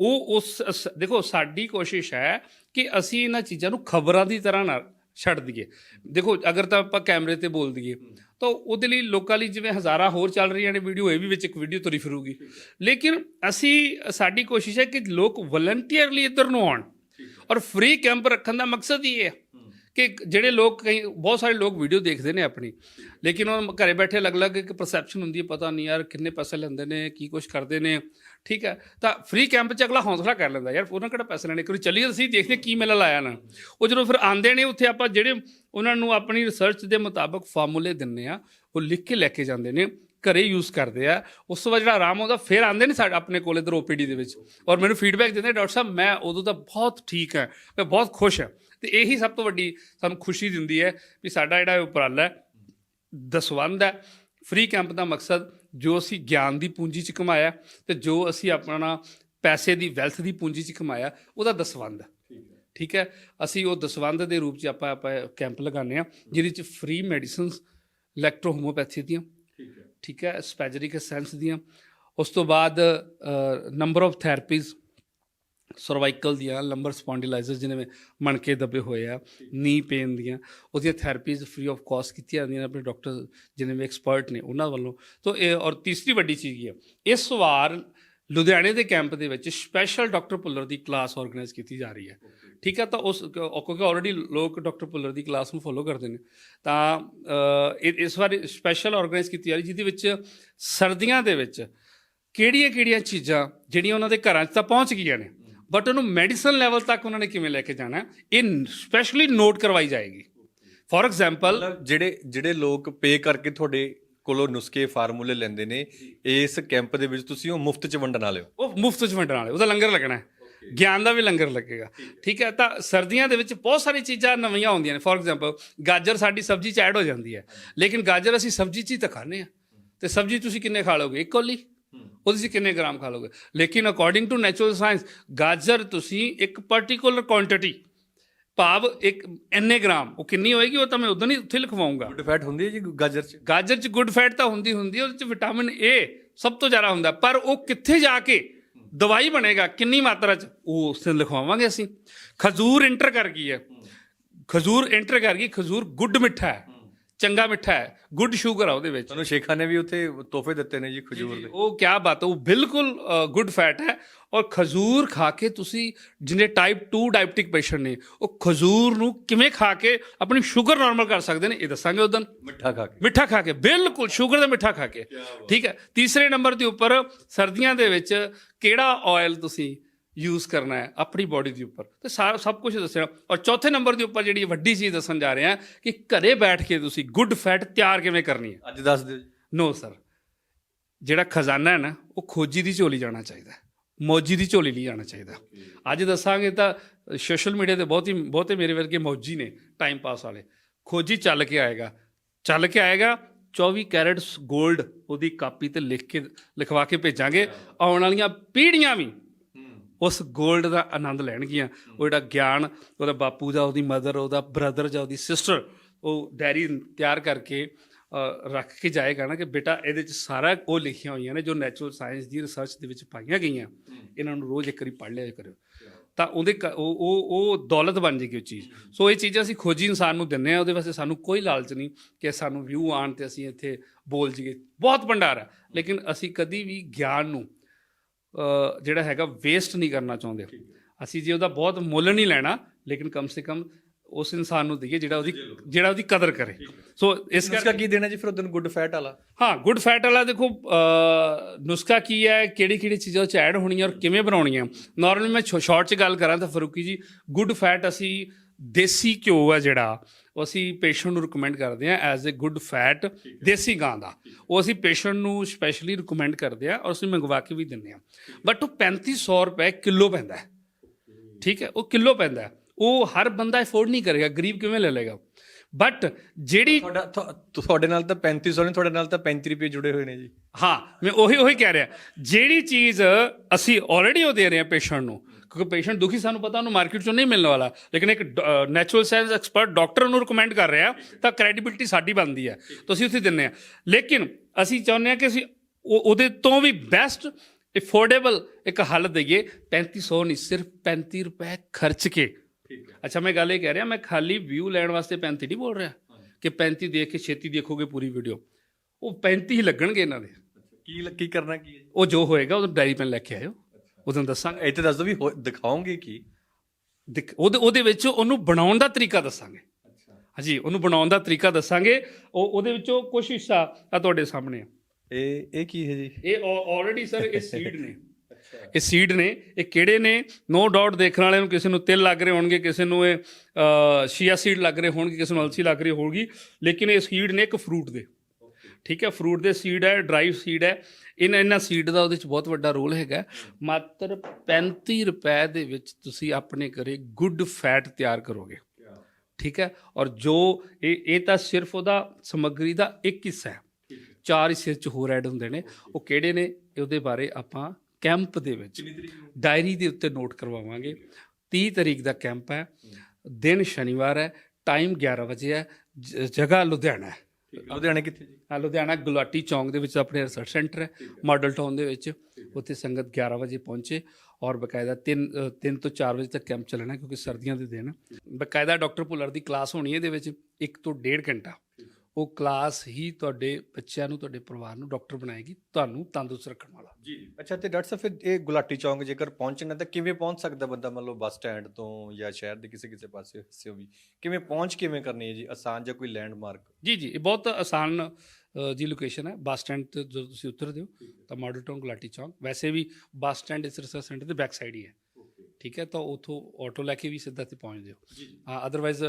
ਉਹ ਉਸ ਦੇਖੋ ਸਾਡੀ ਕੋਸ਼ਿਸ਼ ਹੈ ਕਿ ਅਸੀਂ ਇਹਨਾਂ ਚੀਜ਼ਾਂ ਨੂੰ ਖਬਰਾਂ ਦੀ ਤਰ੍ਹਾਂ ਨਾ ਛੱਡ ਦਈਏ। ਦੇਖੋ ਅਗਰ ਤਾਂ ਆਪਾਂ ਕੈਮਰੇ ਤੇ ਬੋਲ ਦਈਏ ਤਾਂ ਉਹਦੇ ਲਈ ਲੋਕਾਂ ਲਈ ਜਿਵੇਂ ਹਜ਼ਾਰਾਂ ਹੋਰ ਚੱਲ ਰਹੀਆਂ ਨੇ ਵੀਡੀਓ ਇਹ ਵੀ ਵਿੱਚ ਇੱਕ ਵੀਡੀਓ ਤੁਰੀ ਫਿਰੂਗੀ। ਲੇਕਿਨ ਅਸੀਂ ਸਾਡੀ ਕੋਸ਼ਿਸ਼ ਹੈ ਕਿ ਲੋਕ ਵਲੰਟੀਅਰਲੀ ਇੱਧਰ ਨੂੰ ਆਉਣ ਔਰ ਫ੍ਰੀ ਕੈਂਪ ਰੱਖਣ ਦਾ ਮਕਸਦ ਹੀ ਇਹ ਹੈ ਕਿ ਜਿਹੜੇ ਲੋਕ ਕਈ ਬਹੁਤ ਸਾਰੇ ਲੋਕ ਵੀਡੀਓ ਦੇਖਦੇ ਨੇ ਆਪਣੀ। ਲੇਕਿਨ ਉਹ ਘਰੇ ਬੈਠੇ ਅਲੱਗ-ਅਲੱਗ ਇੱਕ ਪਰਸੈਪਸ਼ਨ ਹੁੰਦੀ ਹੈ ਪਤਾ ਨਹੀਂ ਯਾਰ ਕਿੰਨੇ ਪੈਸੇ ਲੈਂਦੇ ਨੇ ਕੀ ਕੁਝ ਕਰਦੇ ਨੇ। ਠੀਕ ਹੈ? ਤਾਂ ਫ੍ਰੀ ਕੈਂਪ 'ਚ ਅਗਲਾ ਹੌਸਲਾ ਕਰ ਲੈਂਦਾ, ਯਾਰ ਉਹਨਾਂ ਕਿਹੜਾ ਪੈਸੇ ਲੈਣੇ? ਕੋਈ ਚੱਲੀਏ ਅਸੀਂ ਦੇਖਦੇ ਹਾਂ ਕੀ ਮੇਲਾ ਲਾਇਆ ਨਾ। ਉਹ ਜਦੋਂ ਫਿਰ ਆਂਦੇ ਨੇ, ਉੱਥੇ ਆਪਾਂ ਜਿਹੜੇ ਉਹਨਾਂ ਨੂੰ ਆਪਣੀ ਰਿਸਰਚ ਦੇ ਮੁਤਾਬਕ ਫਾਰਮੂਲੇ ਦਿੰਨੇ ਆ ਉਹ ਲਿਖ ਕੇ ਲੈ ਕੇ ਜਾਂਦੇ ਨੇ, ਘਰੇ ਯੂਜ਼ ਕਰਦੇ ਆ। ਉਸ ਤੋਂ ਬਾਅਦ ਜਿਹੜਾ ਆਰਾਮ ਆਉਂਦਾ, ਫਿਰ ਆਂਦੇ ਨੇ ਸਾਡੇ ਆਪਣੇ ਕੋਲ ਇਧਰ ਓਪੀਡੀ ਦੇ ਵਿੱਚ। ਔਰ ਮੈਨੂੰ ਫੀਡਬੈਕ ਦਿੰਦੇ ਡਾਕਟਰ ਸਾਹਿਬ, ਮੈਂ ਉਦੋਂ ਤਾਂ ਬਹੁਤ ਠੀਕ ਹਾਂ, ਮੈਂ ਬਹੁਤ ਖੁਸ਼ ਹਾਂ। ਤੇ ਇਹੀ ਸਭ ਤੋਂ ਵੱਡੀ ਸਾਨੂੰ ਖੁਸ਼ੀ ਦਿੰਦੀ ਹੈ ਵੀ ਸਾਡਾ ਜਿਹੜਾ ਉਪਰਾਲਾ ਹੈ ਦਸਵੰਦ ਹੈ। ਫ੍ਰੀ ਕੈਂਪ ਦਾ ਮਕਸਦ ਜੋ ਅਸੀਂ ਗਿਆਨ ਦੀ ਪੂੰਜੀ ਚ ਕਮਾਇਆ ਤੇ ਜੋ ਅਸੀਂ ਆਪਣਾ ਪੈਸੇ ਦੀ ਵੈਲਥ ਦੀ ਪੂੰਜੀ ਚ ਕਮਾਇਆ ਉਹਦਾ ਦਸਵੰਦ ਹੈ। ਠੀਕ ਹੈ। ਅਸੀਂ ਉਹ ਦਸਵੰਦ ਦੇ ਰੂਪ ਚ ਆਪਾਂ ਆਪਾਂ ਕੈਂਪ ਲਗਾਉਂਦੇ ਆ ਜਿਹਦੇ ਚ ਫ੍ਰੀ ਮੈਡੀਸਿਨਸ ਇਲੈਕਟ੍ਰੋ ਹੋਮੋਪੈਥੀ ਦੀਆਂ ਠੀਕ ਹੈ। ਸਪੈਜਰਿਕ ਐਸੈਂਸ ਦੀਆਂ ਉਸ ਤੋਂ ਬਾਅਦ ਨੰਬਰ ਆਫ ਥੈਰੇਪੀਜ਼ ਸਰਵਾਈਕਲ ਦੀਆਂ ਲੰਬਰ ਸਪੌਂਡਿਲਾਈਜ਼ਰ ਜਿਵੇਂ ਮਣਕੇ ਦਬੇ ਹੋਏ ਆ ਨੀ ਪੇਨ ਦੀਆਂ, ਉਹਦੀਆਂ ਥੈਰੇਪੀਜ਼ ਫ੍ਰੀ ਆਫ ਕਾਸਟ ਕੀਤੀਆਂ ਜਾਂਦੀਆਂ ਨੇ ਆਪਣੇ ਡਾਕਟਰ ਜਿਨ੍ਹਾਂ ਵੀ ਐਕਸਪਰਟ ਨੇ ਉਹਨਾਂ ਵੱਲੋਂ। ਤੋਂ ਇਹ ਔਰ ਤੀਸਰੀ ਵੱਡੀ ਚੀਜ਼ ਕੀ ਹੈ ਇਸ ਵਾਰ ਲੁਧਿਆਣੇ ਦੇ ਕੈਂਪ ਦੇ ਵਿੱਚ ਸਪੈਸ਼ਲ ਡਾਕਟਰ ਪੁੱਲਰ ਦੀ ਕਲਾਸ ਆਰਗੇਨਾਈਜ਼ ਕੀਤੀ ਜਾ ਰਹੀ ਹੈ। ਠੀਕ ਹੈ ਤਾਂ ਉਸ ਕਿਉਂਕਿ ਆਲਰੇਡੀ ਲੋਕ ਡਾਕਟਰ ਪੁੱਲਰ ਦੀ ਕਲਾਸ ਨੂੰ ਫੋਲੋ ਕਰਦੇ ਨੇ। ਤਾਂ ਇਹ- ਇਸ ਵਾਰ ਸਪੈਸ਼ਲ ਆਰਗੇਨਾਈਜ਼ ਕੀਤੀ ਜਾ ਰਹੀ, ਜਿਹਦੇ ਵਿੱਚ ਸਰਦੀਆਂ ਦੇ ਵਿੱਚ ਕਿਹੜੀਆਂ ਕਿਹੜੀਆਂ ਚੀਜ਼ਾਂ ਜਿਹੜੀਆਂ ਉਹਨਾਂ ਦੇ ਘਰਾਂ 'ਚ ਤਾਂ ਪਹੁੰਚ ਗਈਆਂ ਨੇ ਬਟ ਉਹਨੂੰ ਮੈਡੀਸਨ ਲੈਵਲ ਤੱਕ ਉਹਨਾਂ ਨੇ ਕਿਵੇਂ ਲੈ ਕੇ ਜਾਣਾ? ਇਹ ਸਪੈਸ਼ਲੀ ਨੋਟ ਕਰਵਾਈ ਜਾਏਗੀ। ਫੋਰ ਐਗਜ਼ਾਮਪਲ ਜਿਹੜੇ ਜਿਹੜੇ ਲੋਕ ਪੇ ਕਰਕੇ ਤੁਹਾਡੇ ਕੋਲੋਂ ਨੁਸਖੇ ਫਾਰਮੂਲੇ ਲੈਂਦੇ ਨੇ ਇਸ ਕੈਂਪ ਦੇ ਵਿੱਚ ਤੁਸੀਂ ਉਹ ਮੁਫਤ ਚ ਵੰਡਣ ਵਾਲੇ ਹੋ। ਉਹ ਮੁਫਤ ਚ ਵੰਡਣ ਵਾਲੇ ਉਹਦਾ ਲੰਗਰ ਲੱਗਣਾ ਹੈ। ਗਿਆਨ ਦਾ ਵੀ ਲੰਗਰ ਲੱਗੇਗਾ। ਠੀਕ ਹੈ ਤਾਂ ਸਰਦੀਆਂ ਦੇ ਵਿੱਚ ਬਹੁਤ ਸਾਰੀ ਚੀਜ਼ਾਂ ਨਵੀਆਂ ਹੁੰਦੀਆਂ ਨੇ। ਫੋਰ ਐਗਜ਼ਾਮਪਲ ਗਾਜਰ ਸਾਡੀ ਸਬਜ਼ੀ ਚ ਐਡ ਹੋ ਜਾਂਦੀ ਹੈ। ਲੇਕਿਨ ਗਾਜਰ ਅਸੀਂ ਸਬਜ਼ੀ ਚ ਹੀ ਤਾਂ ਖਾਂਦੇ ਆ ਤੇ ਸਬਜ਼ੀ ਤੁਸੀਂ ਕਿੰਨੇ ਖਾ ਲੋਗੇ ਇੱਕ ਕੋਲੀ? ਉਹਦੇ 'ਚ ਕਿੰਨੇ ਗ੍ਰਾਮ ਖਾ ਲੋਗੇ ਲੇਕਿਨ ਅਕੋਰਡਿੰਗ ਟੂ ਨੈਚੁਰਲ ਸਾਇੰਸ ਗਾਜਰ ਤੁਸੀਂ ਇੱਕ ਪਾਰਟਿਕੂਲਰ ਕੁਆਂਟੀਟੀ ਭਾਵ ਇੱਕ ਇੰਨੇ ਗ੍ਰਾਮ ਉਹ ਕਿੰਨੀ ਹੋਏਗੀ ਉਹ ਤਾਂ ਮੈਂ ਉਦੋਂ ਹੀ ਉੱਥੇ ਲਿਖਵਾਉਂਗਾ ਗੁੱਡ ਫੈਟ ਹੁੰਦੀ ਹੈ ਜੀ ਗਾਜਰ ਚ? ਗਾਜਰ 'ਚ ਗੁੱਡ ਫੈਟ ਤਾਂ ਹੁੰਦੀ ਹੁੰਦੀ ਹੈ ਉਹਦੇ 'ਚ ਵਿਟਾਮਿਨ ਏ ਸਭ ਤੋਂ ਜ਼ਿਆਦਾ ਹੁੰਦਾ। ਪਰ ਉਹ ਕਿੱਥੇ ਜਾ ਕੇ ਦਵਾਈ ਬਣੇਗਾ ਕਿੰਨੀ ਮਾਤਰਾ 'ਚ ਉਹ ਉਸ ਤੇ ਲਿਖਵਾਵਾਂਗੇ ਅਸੀਂ। ਖਜੂਰ ਇੰਟਰ ਕਰ ਗਈ ਹੈ। ਖਜੂਰ ਇੰਟਰ ਕਰ ਗਈ ਖਜੂਰ ਗੁੱਡ ਮਿੱਠਾ ਹੈ। ਚੰਗਾ ਮਿੱਠਾ ਹੈ ਗੁੱਡ ਸ਼ੂਗਰ ਆ ਉਹਦੇ ਵਿੱਚ। ਤੁਹਾਨੂੰ ਸ਼ੇਖਾਂ ਨੇ ਵੀ ਉੱਥੇ ਤੋਹਫੇ ਦਿੱਤੇ ਨੇ ਜੀ ਖਜੂਰ ਦੇ। ਉਹ ਕੀ ਬਾਤ ਹੈ ਉਹ ਬਿਲਕੁਲ ਗੁੱਡ ਫੈਟ ਹੈ। ਔਰ ਖਜੂਰ ਖਾ ਕੇ ਤੁਸੀਂ ਜਿਹਨੇ ਟਾਈਪ 2 ਡਾਇਬਟਿਕ ਪੇਸ਼ੈਂਟ ਨੇ ਉਹ ਖਜੂਰ ਨੂੰ ਕਿਵੇਂ ਖਾ ਕੇ ਆਪਣੀ ਸ਼ੂਗਰ ਨਾਰਮਲ ਕਰ ਸਕਦੇ ਨੇ ਇਹ ਦੱਸਾਂਗੇ ਉਦੋਂ ਮਿੱਠਾ ਖਾ ਕੇ। ਮਿੱਠਾ ਖਾ ਕੇ ਬਿਲਕੁਲ ਸ਼ੂਗਰ ਦਾ ਮਿੱਠਾ ਖਾ ਕੇ। ਠੀਕ ਹੈ ਤੀਸਰੇ ਨੰਬਰ ਦੇ ਉੱਪਰ ਸਰਦੀਆਂ ਦੇ ਵਿੱਚ ਕਿਹੜਾ ਆਇਲ ਤੁਸੀਂ ਯੂਜ਼ ਕਰਨਾ ਹੈ ਆਪਣੀ ਬਾਡੀ ਦੇ ਉੱਪਰ। ਤੇ ਸਾਰਾ ਸਭ ਕੁਝ ਦੱਸਿਆ ਔਰ ਚੌਥੇ ਨੰਬਰ ਦੇ ਉੱਪਰ ਜਿਹੜੀ ਵੱਡੀ ਚੀਜ਼ ਦੱਸਣ ਜਾ ਰਹੇ ਹਾਂ ਕਿ ਘਰੇ ਬੈਠ ਕੇ ਤੁਸੀਂ ਗੁੱਡ ਫੈਟ ਤਿਆਰ ਕਿਵੇਂ ਕਰਨੀ ਹੈ। ਅੱਜ ਦੱਸ ਦਿਓ ਨੋ ਸਰ ਜਿਹੜਾ ਖਜ਼ਾਨਾ ਹੈ ਨਾ ਉਹ ਖੋਜੀ ਦੀ ਝੋਲੀ ਜਾਣਾ ਚਾਹੀਦਾ। ਮੌਜੀ ਦੀ ਝੋਲੀ ਨਹੀਂ ਜਾਣਾ ਚਾਹੀਦਾ ਅੱਜ ਦੱਸਾਂਗੇ ਤਾਂ ਸੋਸ਼ਲ ਮੀਡੀਆ ਤੇ ਬਹੁਤ ਹੀ ਬਹੁਤੇ ਮੇਰੇ ਵਰਗੇ ਮੌਜੀ ਨੇ ਟਾਈਮ ਪਾਸ ਵਾਲੇ। ਖੋਜੀ ਚੱਲ ਕੇ ਆਏਗਾ। ਚੱਲ ਕੇ ਆਏਗਾ 24 ਕੈਰਟਸ 골ਡ ਉਹਦੀ ਕਾਪੀ ਤੇ ਲਿਖ ਕੇ ਲਿਖਵਾ ਕੇ ਭੇਜਾਂਗੇ। ਆਉਣ ਵਾਲੀਆਂ ਪੀੜ੍ਹੀਆਂ ਵੀ ਉਸ 골ਡ ਦਾ ਆਨੰਦ ਲੈਣਗੀਆਂ। ਉਹ ਜਿਹੜਾ ਗਿਆਨ ਉਹਦਾ ਬਾਪੂ ਦਾ ਉਹਦੀ ਮਦਰ ਉਹਦਾ ਬ੍ਰਦਰ ਜਾਂ ਉਹਦੀ ਸਿਸਟਰ ਉਹ ਡੈਰੀ ਤਿਆਰ ਕਰਕੇ ਰੱਖ ਕੇ ਜਾਏਗਾ ਨਾ ਕਿ ਬੇਟਾ ਇਹਦੇ ਚ ਸਾਰਾ ਉਹ ਲਿਖੀਆਂ ਹੋਈਆਂ ਨੇ ਜੋ ਨੈਚੁਰਲ ਸਾਇੰਸ ਦੀ ਰਿਸਰਚ ਦੇ ਵਿੱਚ ਪਾਈਆਂ ਗਈਆਂ। ਇਹਨਾਂ ਨੂੰ ਰੋਜ਼ ਇੱਕ ਵਾਰੀ ਪੜ੍ਹ ਲਿਆ ਕਰਿਓ। ਤਾਂ ਉਹਦੇ ਉਹ ਉਹ ਉਹ ਦੌਲਤ ਬਣ ਜੇਗੀ ਉਹ ਚੀਜ਼। ਸੋ ਇਹ ਚੀਜ਼ਾਂ ਅਸੀਂ ਖੋਜੀ ਇਨਸਾਨ ਨੂੰ ਦਿੰਨੇ ਆ ਉਹਦੇ ਵਾਸਤੇ ਸਾਨੂੰ ਕੋਈ ਲਾਲਚ ਨਹੀਂ ਕਿ ਸਾਨੂੰ ਵਿਊ ਆਣ ਤੇ ਅਸੀਂ ਇੱਥੇ ਬੋਲ ਜੀਏ ਬਹੁਤ ਭੰਡਾਰ ਹੈ ਲੇਕਿਨ ਅਸੀਂ ਕਦੀ ਵੀ ਗਿਆਨ ਨੂੰ ਜਿਹੜਾ ਹੈਗਾ ਵੇਸਟ ਨਹੀਂ ਕਰਨਾ ਚਾਹੁੰਦੇ। ਅਸੀਂ ਜੇ ਉਹਦਾ ਬਹੁਤ ਮੁੱਲ ਨਹੀਂ ਲੈਣਾ ਲੇਕਿਨ ਕਮ ਸੇ ਕਮ ਉਸ ਇਨਸਾਨ ਨੂੰ ਦਈਏ ਜਿਹੜਾ ਉਹਦੀ ਜਿਹੜਾ ਉਹਦੀ ਕਦਰ ਕਰੇ। ਸੋ ਇਸ ਕਰਕੇ ਕੀ ਦੇਣਾ ਜੀ ਫਿਰ ਉਹਨੂੰ ਗੁੱਡ ਫੈਟ ਵਾਲਾ? ਹਾਂ ਗੁੱਡ ਫੈਟ ਵਾਲਾ ਦੇਖੋ ਅ, ਨੁਸਖਾ ਕੀ ਹੈ ਕਿਹੜੀ ਕਿਹੜੀ ਚੀਜ਼ਾਂ ਉਹ ਚ ਐਡ ਹੋਣੀਆਂ ਔਰ ਕਿਵੇਂ ਬਣਾਉਣੀਆਂ। ਨਾਰਮਲੀ ਮੈਂ ਸ਼ਾਰਟ ਚ ਗੱਲ ਕਰਾਂ ਤਾਂ ਫਰੂਕੀ ਜੀ ਗੁੱਡ ਫੈਟ ਅਸੀਂ ਦੇਸੀ ਘਿਓ ਹੈ ਜਿਹੜਾ ਉਹ ਅਸੀਂ ਪੇਸ਼ੈਂਟ ਨੂੰ ਰეკਮੈਂਡ ਕਰਦੇ ਆ ਐਜ਼ ਅ ਗੁੱਡ ਫੈਟ ਦੇਸੀ ਗਾਂ ਦਾ। ਉਹ ਅਸੀਂ ਪੇਸ਼ੈਂਟ ਨੂੰ ਸਪੈਸ਼ਲੀ ਰეკਮੈਂਡ ਕਰਦੇ ਆ ਔਰ ਅਸੀਂ ਮੰਗਵਾ ਕੇ ਵੀ ਦਿੰਦੇ ਆ ਬਟ ਉਹ 3500 ਰੁਪਏ ਕਿਲੋ ਪੈਂਦਾ ਠੀਕ ਹੈ ਉਹ ਕਿਲੋ ਪੈਂਦਾ ਉਹ ਹਰ ਬੰਦਾ ਅਫੋਰਡ ਨਹੀਂ ਕਰੇਗਾ ਗਰੀਬ ਕਿਵੇਂ ਲੈ ਲੇਗਾ ਬਟ ਜਿਹੜੀ ਤੁਹਾਡਾ ਤੁਹਾਡੇ ਨਾਲ ਤਾਂ 3500 ਨਹੀਂ ਤੁਹਾਡੇ ਨਾਲ ਤਾਂ 35 ਰੁਪਏ ਜੁੜੇ ਹੋਏ ਨੇ ਜੀ। ਹਾਂ ਮੈਂ ਉਹੀ ਉਹੀ ਕਹਿ ਰਿਹਾ। ਜਿਹੜੀ ਚੀਜ਼ ਅਸੀਂ ਆਲਰੇਡੀ ਉਹ ਦੇ ਰਹੇ ਹਾਂ ਪੇਸ਼ੈਂਟ ਨੂੰ ਕਿਉਂਕਿ ਪੇਸ਼ੈਂਟ ਦੁਖੀ ਸਾਨੂੰ ਪਤਾ ਉਹਨੂੰ ਮਾਰਕੀਟ ਚੋਂ ਨਹੀਂ ਮਿਲਣ ਵਾਲਾ। ਲੇਕਿਨ ਇੱਕ ਨੈਚੁਰਲ ਸਾਇੰਸ ਐਕਸਪਰਟ ਡਾਕਟਰ ਨੂੰ ਰეკਮੈਂਡ ਕਰ ਰਿਹਾ ਤਾਂ ਕ੍ਰੈਡੀਬਿਲਿਟੀ ਸਾਡੀ ਬਣਦੀ ਹੈ। ਤੁਸੀਂ ਉੱਥੇ ਦਿੰਨੇ ਆ। ਲੇਕਿਨ ਅਸੀਂ ਚਾਹੁੰਦੇ ਹਾਂ ਕਿ ਅਸੀਂ ਉਹ- ਉਹਦੇ ਤੋਂ ਵੀ ਬੈਸਟ ਅਫੋਰਡੇਬਲ ਇੱਕ ਹੱਲ ਦਈਏ। 3500 ਨਹੀਂ ਸਿਰਫ 35 ਰੁਪਏ ਖਰਚ ਕੇ। ਠੀਕ ਹੈ। ਅੱਛਾ ਮੈਂ ਗੱਲ ਇਹ ਕਹਿ ਰਿਹਾ ਮੈਂ ਖਾਲੀ ਵਿਊ ਲੈਣ ਵਾਸਤੇ 35 ਨਹੀਂ ਬੋਲ ਰਿਹਾ। ਕਿ 35 ਦੇਖ ਕੇ ਛੇਤੀ ਦੇਖੋਗੇ ਪੂਰੀ ਵੀਡੀਓ ਉਹ 35 ਹੀ ਲੱਗਣਗੇ ਇਹਨਾਂ ਦੇ। ਕੀ ਕੀ ਕਰਨਾ ਕੀ ਹੈ ਉਹ ਜੋ ਹੋਏਗਾ ਉਹ ਡਾਇਰੀ ਪੈਨ ਲੈ ਕੇ ਆਇਓ। ਉਦੋਂ ਦੱਸਾਂਗੇ। ਇੱਥੇ ਦੱਸ ਦਿਓ ਵੀ ਦਿਖਾਓਗੇ ਕੀ? ਉਹਦੇ ਉਹਦੇ ਵਿੱਚ ਉਹਨੂੰ ਬਣਾਉਣ ਦਾ ਤਰੀਕਾ ਦੱਸਾਂਗੇ। ਅੱਛਾ। ਹਾਂਜੀ ਉਹਨੂੰ ਬਣਾਉਣ ਦਾ ਤਰੀਕਾ ਦੱਸਾਂਗੇ। ਉਹ ਉਹਦੇ ਵਿੱਚੋਂ ਕੁਝ ਹਿੱਸਾ ਆ ਤੁਹਾਡੇ ਸਾਹਮਣੇ ਆ। ਇਹ ਇਹ ਕੀ ਹੈ ਜੀ? ਇਹ ਆਲਰੇਡੀ ਸਰ ਇਹ ਸੀਡ ਨੇ। ਇਹ ਸੀਡ ਨੇ। ਇਹ ਕਿਹੜੇ ਨੇ? ਨੋ ਡਾਊਟ ਦੇਖਣ ਵਾਲਿਆਂ ਨੂੰ ਕਿਸੇ ਨੂੰ ਤਿਲ ਲੱਗ ਰਹੇ ਹੋਣਗੇ ਕਿਸੇ ਨੂੰ ਇਹ ਸ਼ੀਆ ਸੀਡ ਲੱਗ ਰਹੇ ਹੋਣਗੇ ਕਿਸੇ ਨੂੰ ਅਲਸੀ ਲੱਗ ਰਹੀ ਹੋਊਗੀ। ਲੇਕਿਨ ਇਹ ਸੀਡ ਨੇ ਇੱਕ ਫਰੂਟ ਦੇ। ਠੀਕ ਹੈ ਫਰੂਟ ਦੇ ਸੀਡ ਹੈ ਡਰਾਈ ਸੀਡ ਹੈ ਇਹਨਾਂ ਇਹਨਾਂ ਸੀਡ ਦਾ ਉਹਦੇ ਚ ਬਹੁਤ ਵੱਡਾ ਰੋਲ ਹੈਗਾ। ਮਾਤਰ 35 ਰੁਪਏ ਦੇ ਵਿੱਚ ਤੁਸੀਂ ਆਪਣੇ ਘਰੇ ਗੁੱਡ ਫੈਟ ਤਿਆਰ ਕਰੋਗੇ। ਠੀਕ ਹੈ ਔਰ ਜੋ ਇਹ ਇਹ ਤਾਂ ਸਿਰਫ ਉਹਦਾ ਸਮੱਗਰੀ ਦਾ ਇੱਕ ਹਿੱਸਾ ਹੈ। ਚਾਰ ਹਿੱਸੇ ਚ ਹੋਰ ਐਡ ਹੁੰਦੇ ਨੇ। ਉਹ ਕਿਹੜੇ ਨੇ? ਉਹਦੇ ਬਾਰੇ ਆਪਾਂ ਕੈਂਪ ਦੇ ਵਿੱਚ ਡਾਇਰੀ ਦੇ ਉੱਤੇ ਨੋਟ ਕਰਵਾਵਾਂਗੇ। 30 ਤਰੀਕ ਦਾ ਕੈਂਪ ਹੈ। ਦਿਨ ਸ਼ਨੀਵਾਰ ਹੈ ਟਾਈਮ 11 ਵਜੇ ਹੈ ਜਗ੍ਹਾ ਲੁਧਿਆਣਾ ਹੈ। ਲੁਧਿਆਣੇ ਕਿੱਥੇ ਜੀ? ਹਾਂ ਲੁਧਿਆਣਾ ਗੁਲਾਟੀ ਚੌਂਕ ਦੇ ਵਿੱਚ ਆਪਣੇ ਰਿਸਰਚ ਸੈਂਟਰ ਹੈ ਮਾਡਲ ਟਾਊਨ ਦੇ ਵਿੱਚ। ਉੱਥੇ ਸੰਗਤ 11 ਵਜੇ ਪਹੁੰਚੇ ਔਰ ਬਕਾਇਦਾ 3 3 ਤੋਂ 4 ਵਜੇ ਤੱਕ ਕੈਂਪ ਚੱਲਣਾ ਕਿਉਂਕਿ ਸਰਦੀਆਂ ਦੇ ਦਿਨ। ਬਕਾਇਦਾ ਡਾਕਟਰ ਭੁੱਲਰ ਦੀ ਕਲਾਸ ਹੋਣੀ ਹੈ ਇਹਦੇ ਵਿੱਚ 1 ਤੋਂ 1.5 ਘੰਟਾ। ਉਹ ਕਲਾਸ ਹੀ ਤੁਹਾਡੇ ਬੱਚਿਆਂ ਨੂੰ ਤੁਹਾਡੇ ਪਰਿਵਾਰ ਨੂੰ ਡਾਕਟਰ ਬਣਾਏਗੀ ਤੁਹਾਨੂੰ ਤੰਦਰੁਸਤ ਰੱਖਣ ਜੀ। ਅੱਛਾ ਤੇ ਡਾਕਟਰ ਸਾਹਿਬ ਫਿਰ ਇਹ ਗੁਲਾਟੀ ਚੌਂਕ ਜੇਕਰ ਪਹੁੰਚਣਾ ਤਾਂ ਕਿਵੇਂ ਪਹੁੰਚ ਸਕਦਾ ਬੰਦਾ? ਮੰਨ ਲਓ ਬੱਸ ਸਟੈਂਡ ਤੋਂ ਜਾਂ ਸ਼ਹਿਰ ਦੇ ਕਿਸੇ ਕਿਸੇ ਪਾਸੇ ਹਿੱਸੇ ਵੀ। ਕਿਵੇਂ ਪਹੁੰਚ ਕਿਵੇਂ ਕਰਨੀ ਹੈ ਜੀ? ਆਸਾਨ ਜਾਂ ਕੋਈ ਲੈਂਡਮਾਰਕ? ਜੀ ਜੀ ਇਹ ਬਹੁਤ ਆਸਾਨ ਜੀ ਲੋਕੇਸ਼ਨ ਹੈ। ਬੱਸ ਸਟੈਂਡ ਤੇ ਜਦੋਂ ਤੁਸੀਂ ਉਤਰਦੇ ਹੋ ਤਾਂ ਮਾਡਲ ਟਾਊਨ ਗੁਲਾਟੀ ਚੌਂਕ। ਵੈਸੇ ਵੀ ਬੱਸ ਸਟੈਂਡ ਇਸ ਰਿਸਰਚ ਸੈਂਟਰ ਦੇ ਬੈਕ ਸਾਈਡ ਹੀ ਹੈ। ਠੀਕ ਹੈ ਤਾਂ ਉਥੋਂ ਆਟੋ ਲੈ ਕੇ ਵੀ ਸਿੱਧਾ ਤੇ ਪਹੁੰਚਦੇ ਹੋ ਹਾਂ ਅਦਰਵਾਈਜ਼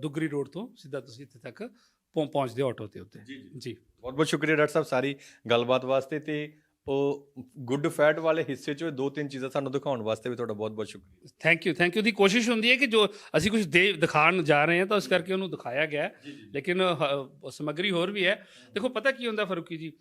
ਦੁਗਰੀ ਰੋਡ ਤੋਂ ਸਿੱਧਾ ਤੁਸੀਂ ਇੱਥੇ ਤੱਕ ਪਹੁੰ- ਪਹੁੰਚਦੇ ਆਟੋ ਤੇ ਉੱਤੇ। ਜੀ ਜੀ। ਜੀ। ਬਹੁਤ ਬਹੁਤ ਸ਼ੁਕਰੀਆ ਡਾਕਟਰ ਸਾਹਿਬ ਸਾਰੀ ਗੱਲਬਾਤ ਵਾਸਤੇ ਤੇ ਉਹ ਗੁੱਡ ਫੈਟ ਵਾਲੇ ਹਿੱਸੇ ਚੋਂ ਦੋ ਤਿੰਨ ਚੀਜ਼ਾਂ ਸਾਨੂੰ ਦਿਖਾਉਣ ਵਾਸਤੇ ਵੀ ਤੁਹਾਡਾ ਬਹੁਤ ਬਹੁਤ ਸ਼ੁਕਰੀਆ। ਥੈਂਕ ਯੂ ਥੈਂਕ ਯੂ ਦੀ ਕੋਸ਼ਿਸ਼ ਹੁੰਦੀ ਹੈ ਕਿ ਜੋ ਅਸੀਂ ਕੁਝ ਦੇ ਦਿਖਾਣ ਜਾ ਰਹੇ ਹਾਂ ਤਾਂ ਇਸ ਕਰਕੇ ਉਹਨੂੰ ਦਿਖਾਇਆ ਗਿਆ। ਲੇਕਿਨ ਸਮੱਗਰੀ ਹੋਰ ਵੀ ਹੈ। ਦੇਖੋ ਪਤਾ ਕੀ ਹੁੰਦਾ ਫਰੂਕੀ ਜੀ?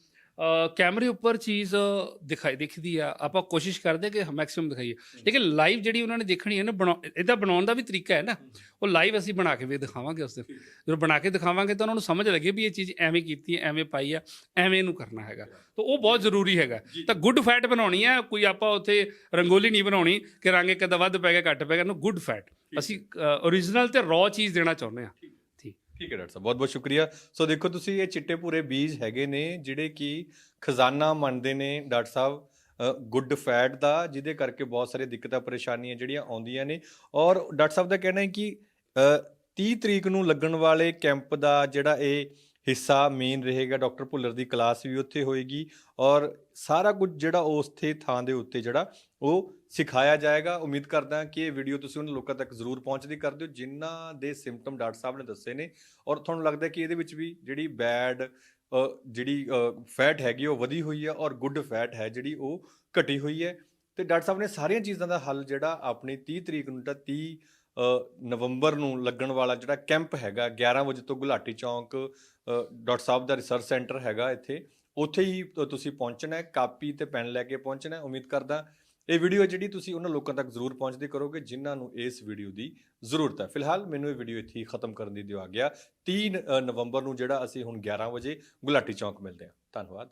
ਕੈਮਰੇ ਉੱਪਰ ਚੀਜ਼ ਦਿਖਾਈ ਦਿਖਦੀ ਆ। ਆਪਾਂ ਕੋਸ਼ਿਸ਼ ਕਰਦੇ ਕਿ ਮੈਕਸਿਮਮ ਦਿਖਾਈਏ। ਲੇਕਿਨ ਲਾਈਵ ਜਿਹੜੀ ਉਹਨਾਂ ਨੇ ਦੇਖਣੀ ਹੈ ਨਾ ਇਹਦਾ ਬਣਾਉਣ ਦਾ ਵੀ ਤਰੀਕਾ ਹੈ ਨਾ। ਉਹ ਲਾਈਵ ਅਸੀਂ ਬਣਾ ਕੇ ਵੀ ਦਿਖਾਵਾਂਗੇ ਉਸ ਦਿਨ। ਜਦੋਂ ਬਣਾ ਕੇ ਦਿਖਾਵਾਂਗੇ ਤਾਂ ਉਹਨਾਂ ਨੂੰ ਸਮਝ ਲੱਗੇ ਵੀ ਇਹ ਚੀਜ਼ ਐਵੇਂ ਕੀਤੀ ਹੈ ਐਵੇਂ ਪਾਈ ਆ ਐਵੇਂ ਇਹਨੂੰ ਕਰਨਾ ਹੈਗਾ। ਤਾਂ ਉਹ ਬਹੁਤ ਜ਼ਰੂਰੀ ਹੈਗਾ। ਤਾਂ ਗੁੱਡ ਫੈਟ ਬਣਾਉਣੀ ਹੈ ਕੋਈ ਆਪਾਂ ਉੱਥੇ ਰੰਗੋਲੀ ਨਹੀਂ ਬਣਾਉਣੀ ਕਿ ਰੰਗ ਇੱਕ ਦਾ ਵੱਧ ਪੈ ਗਿਆ ਘੱਟ ਪੈ ਗਿਆ। ਨੂੰ ਗੁੱਡ ਫੈਟ ਅਸੀਂ ਓਰੀਜਨਲ ਤੇ ਰॉ ਚੀਜ਼ ਦੇਣਾ ਚਾਹੁੰਦੇ ਹਾਂ। ਠੀਕ ਹੈ ਡਾਕਟਰ ਸਾਹਿਬ ਬਹੁਤ ਬਹੁਤ ਸ਼ੁਕਰੀਆ। ਸੋ ਦੇਖੋ ਤੁਸੀਂ ਇਹ ਚਿੱਟੇ ਭੂਰੇ ਬੀਜ ਹੈਗੇ ਨੇ ਜਿਹੜੇ ਕਿ ਖਜ਼ਾਨਾ ਮੰਨਦੇ ਨੇ ਡਾਕਟਰ ਸਾਹਿਬ ਗੁੱਡ ਫੈਟ ਦਾ ਜਿਹਦੇ ਕਰਕੇ ਬਹੁਤ ਸਾਰੇ ਦਿੱਕਤਾਂ ਪਰੇਸ਼ਾਨੀਆਂ ਜਿਹੜੀਆਂ ਆਉਂਦੀਆਂ ਨੇ। ਔਰ ਡਾਕਟਰ ਸਾਹਿਬ ਦਾ ਕਹਿਣਾ ਹੈ ਕਿ ਅ, 30 ਤਰੀਕ ਨੂੰ ਲੱਗਣ ਵਾਲੇ ਕੈਂਪ ਦਾ ਜਿਹੜਾ ਇਹ ਹਿੱਸਾ ਮੇਨ ਰਹੇਗਾ ਡਾਕਟਰ ਭੁੱਲਰ ਦੀ ਕਲਾਸ ਵੀ ਉੱਥੇ ਹੋਏਗੀ ਔਰ ਸਾਰਾ ਕੁਝ ਜਿਹੜਾ ਉਸ ਥੇ ਥਾਂ ਦੇ ਉੱਤੇ ਜਿਹੜਾ ਉਹ ਸਿਖਾਇਆ ਜਾਏਗਾ। ਉਮੀਦ ਕਰਦਾ ਕਿ ਇਹ ਵੀਡੀਓ ਤੁਸੀਂ ਉਹਨਾਂ ਲੋਕਾਂ ਤੱਕ ਜ਼ਰੂਰ ਪਹੁੰਚਦੀ ਕਰ ਦਿਓ, ਜਿਨ੍ਹਾਂ ਦੇ ਸਿੰਪਟਮ ਡਾਕਟਰ ਸਾਹਿਬ ਨੇ ਦੱਸੇ ਨੇ ਔਰ ਤੁਹਾਨੂੰ ਲੱਗਦਾ ਕਿ ਇਹਦੇ ਵਿੱਚ ਵੀ ਜਿਹੜੀ ਬੈਡ ਜਿਹੜੀ ਫੈਟ ਹੈਗੀ ਉਹ ਵਧੀ ਹੋਈ ਹੈ ਔਰ ਗੁੱਡ ਫੈਟ ਹੈ ਜਿਹੜੀ ਉਹ ਘਟੀ ਹੋਈ ਹੈ। ਤੇ ਡਾਕਟਰ ਸਾਹਿਬ ਨੇ ਸਾਰੀਆਂ ਚੀਜ਼ਾਂ ਦਾ ਹੱਲ ਜਿਹੜਾ ਆਪਣੀ 30 ਤਰੀਕ ਨੂੰ ਜਿਹੜਾ 30 ਨਵੰਬਰ ਨੂੰ ਲੱਗਣ ਵਾਲਾ ਜਿਹੜਾ ਕੈਂਪ ਹੈਗਾ 11 ਵਜੇ ਤੋਂ ਗੁਲਾਟੀ ਚੌਂਕ ਡਾਕਟਰ ਸਾਹਿਬ ਦਾ ਰਿਸਰਚ ਸੈਂਟਰ ਹੈਗਾ ਇੱਥੇ। ਉੱਥੇ ਹੀ ਤੁਸੀਂ ਪਹੁੰਚਣਾ ਹੈ, ਕਾਪੀ ਤੇ ਪੈਨ ਲੈ ਕੇ ਪਹੁੰਚਣਾ ਹੈ, ਉਮੀਦ ਕਰਦਾ ਇਹ ਵੀਡੀਓ ਜਿਹੜੀ ਤੁਸੀਂ ਉਹਨਾਂ ਲੋਕਾਂ ਤੱਕ ਜ਼ਰੂਰ ਪਹੁੰਚਦੀ ਕਰੋਗੇ, ਜਿਨ੍ਹਾਂ ਨੂੰ ਇਸ ਵੀਡੀਓ ਦੀ ਜ਼ਰੂਰਤ ਹੈ। ਫਿਲਹਾਲ ਮੈਨੂੰ ਇਹ ਵੀਡੀਓ ਇੱਥੇ ਹੀ ਖਤਮ ਕਰਨ ਦੀ ਦਿਓ ਆ ਗਿਆ 3 ਨਵੰਬਰ ਨੂੰ ਜਿਹੜਾ ਅਸੀਂ ਹੁਣ 11 ਵਜੇ ਗੁਲਾਟੀ ਚੌਂਕ ਮਿਲਦੇ ਹਾਂ। ਧੰਨਵਾਦ।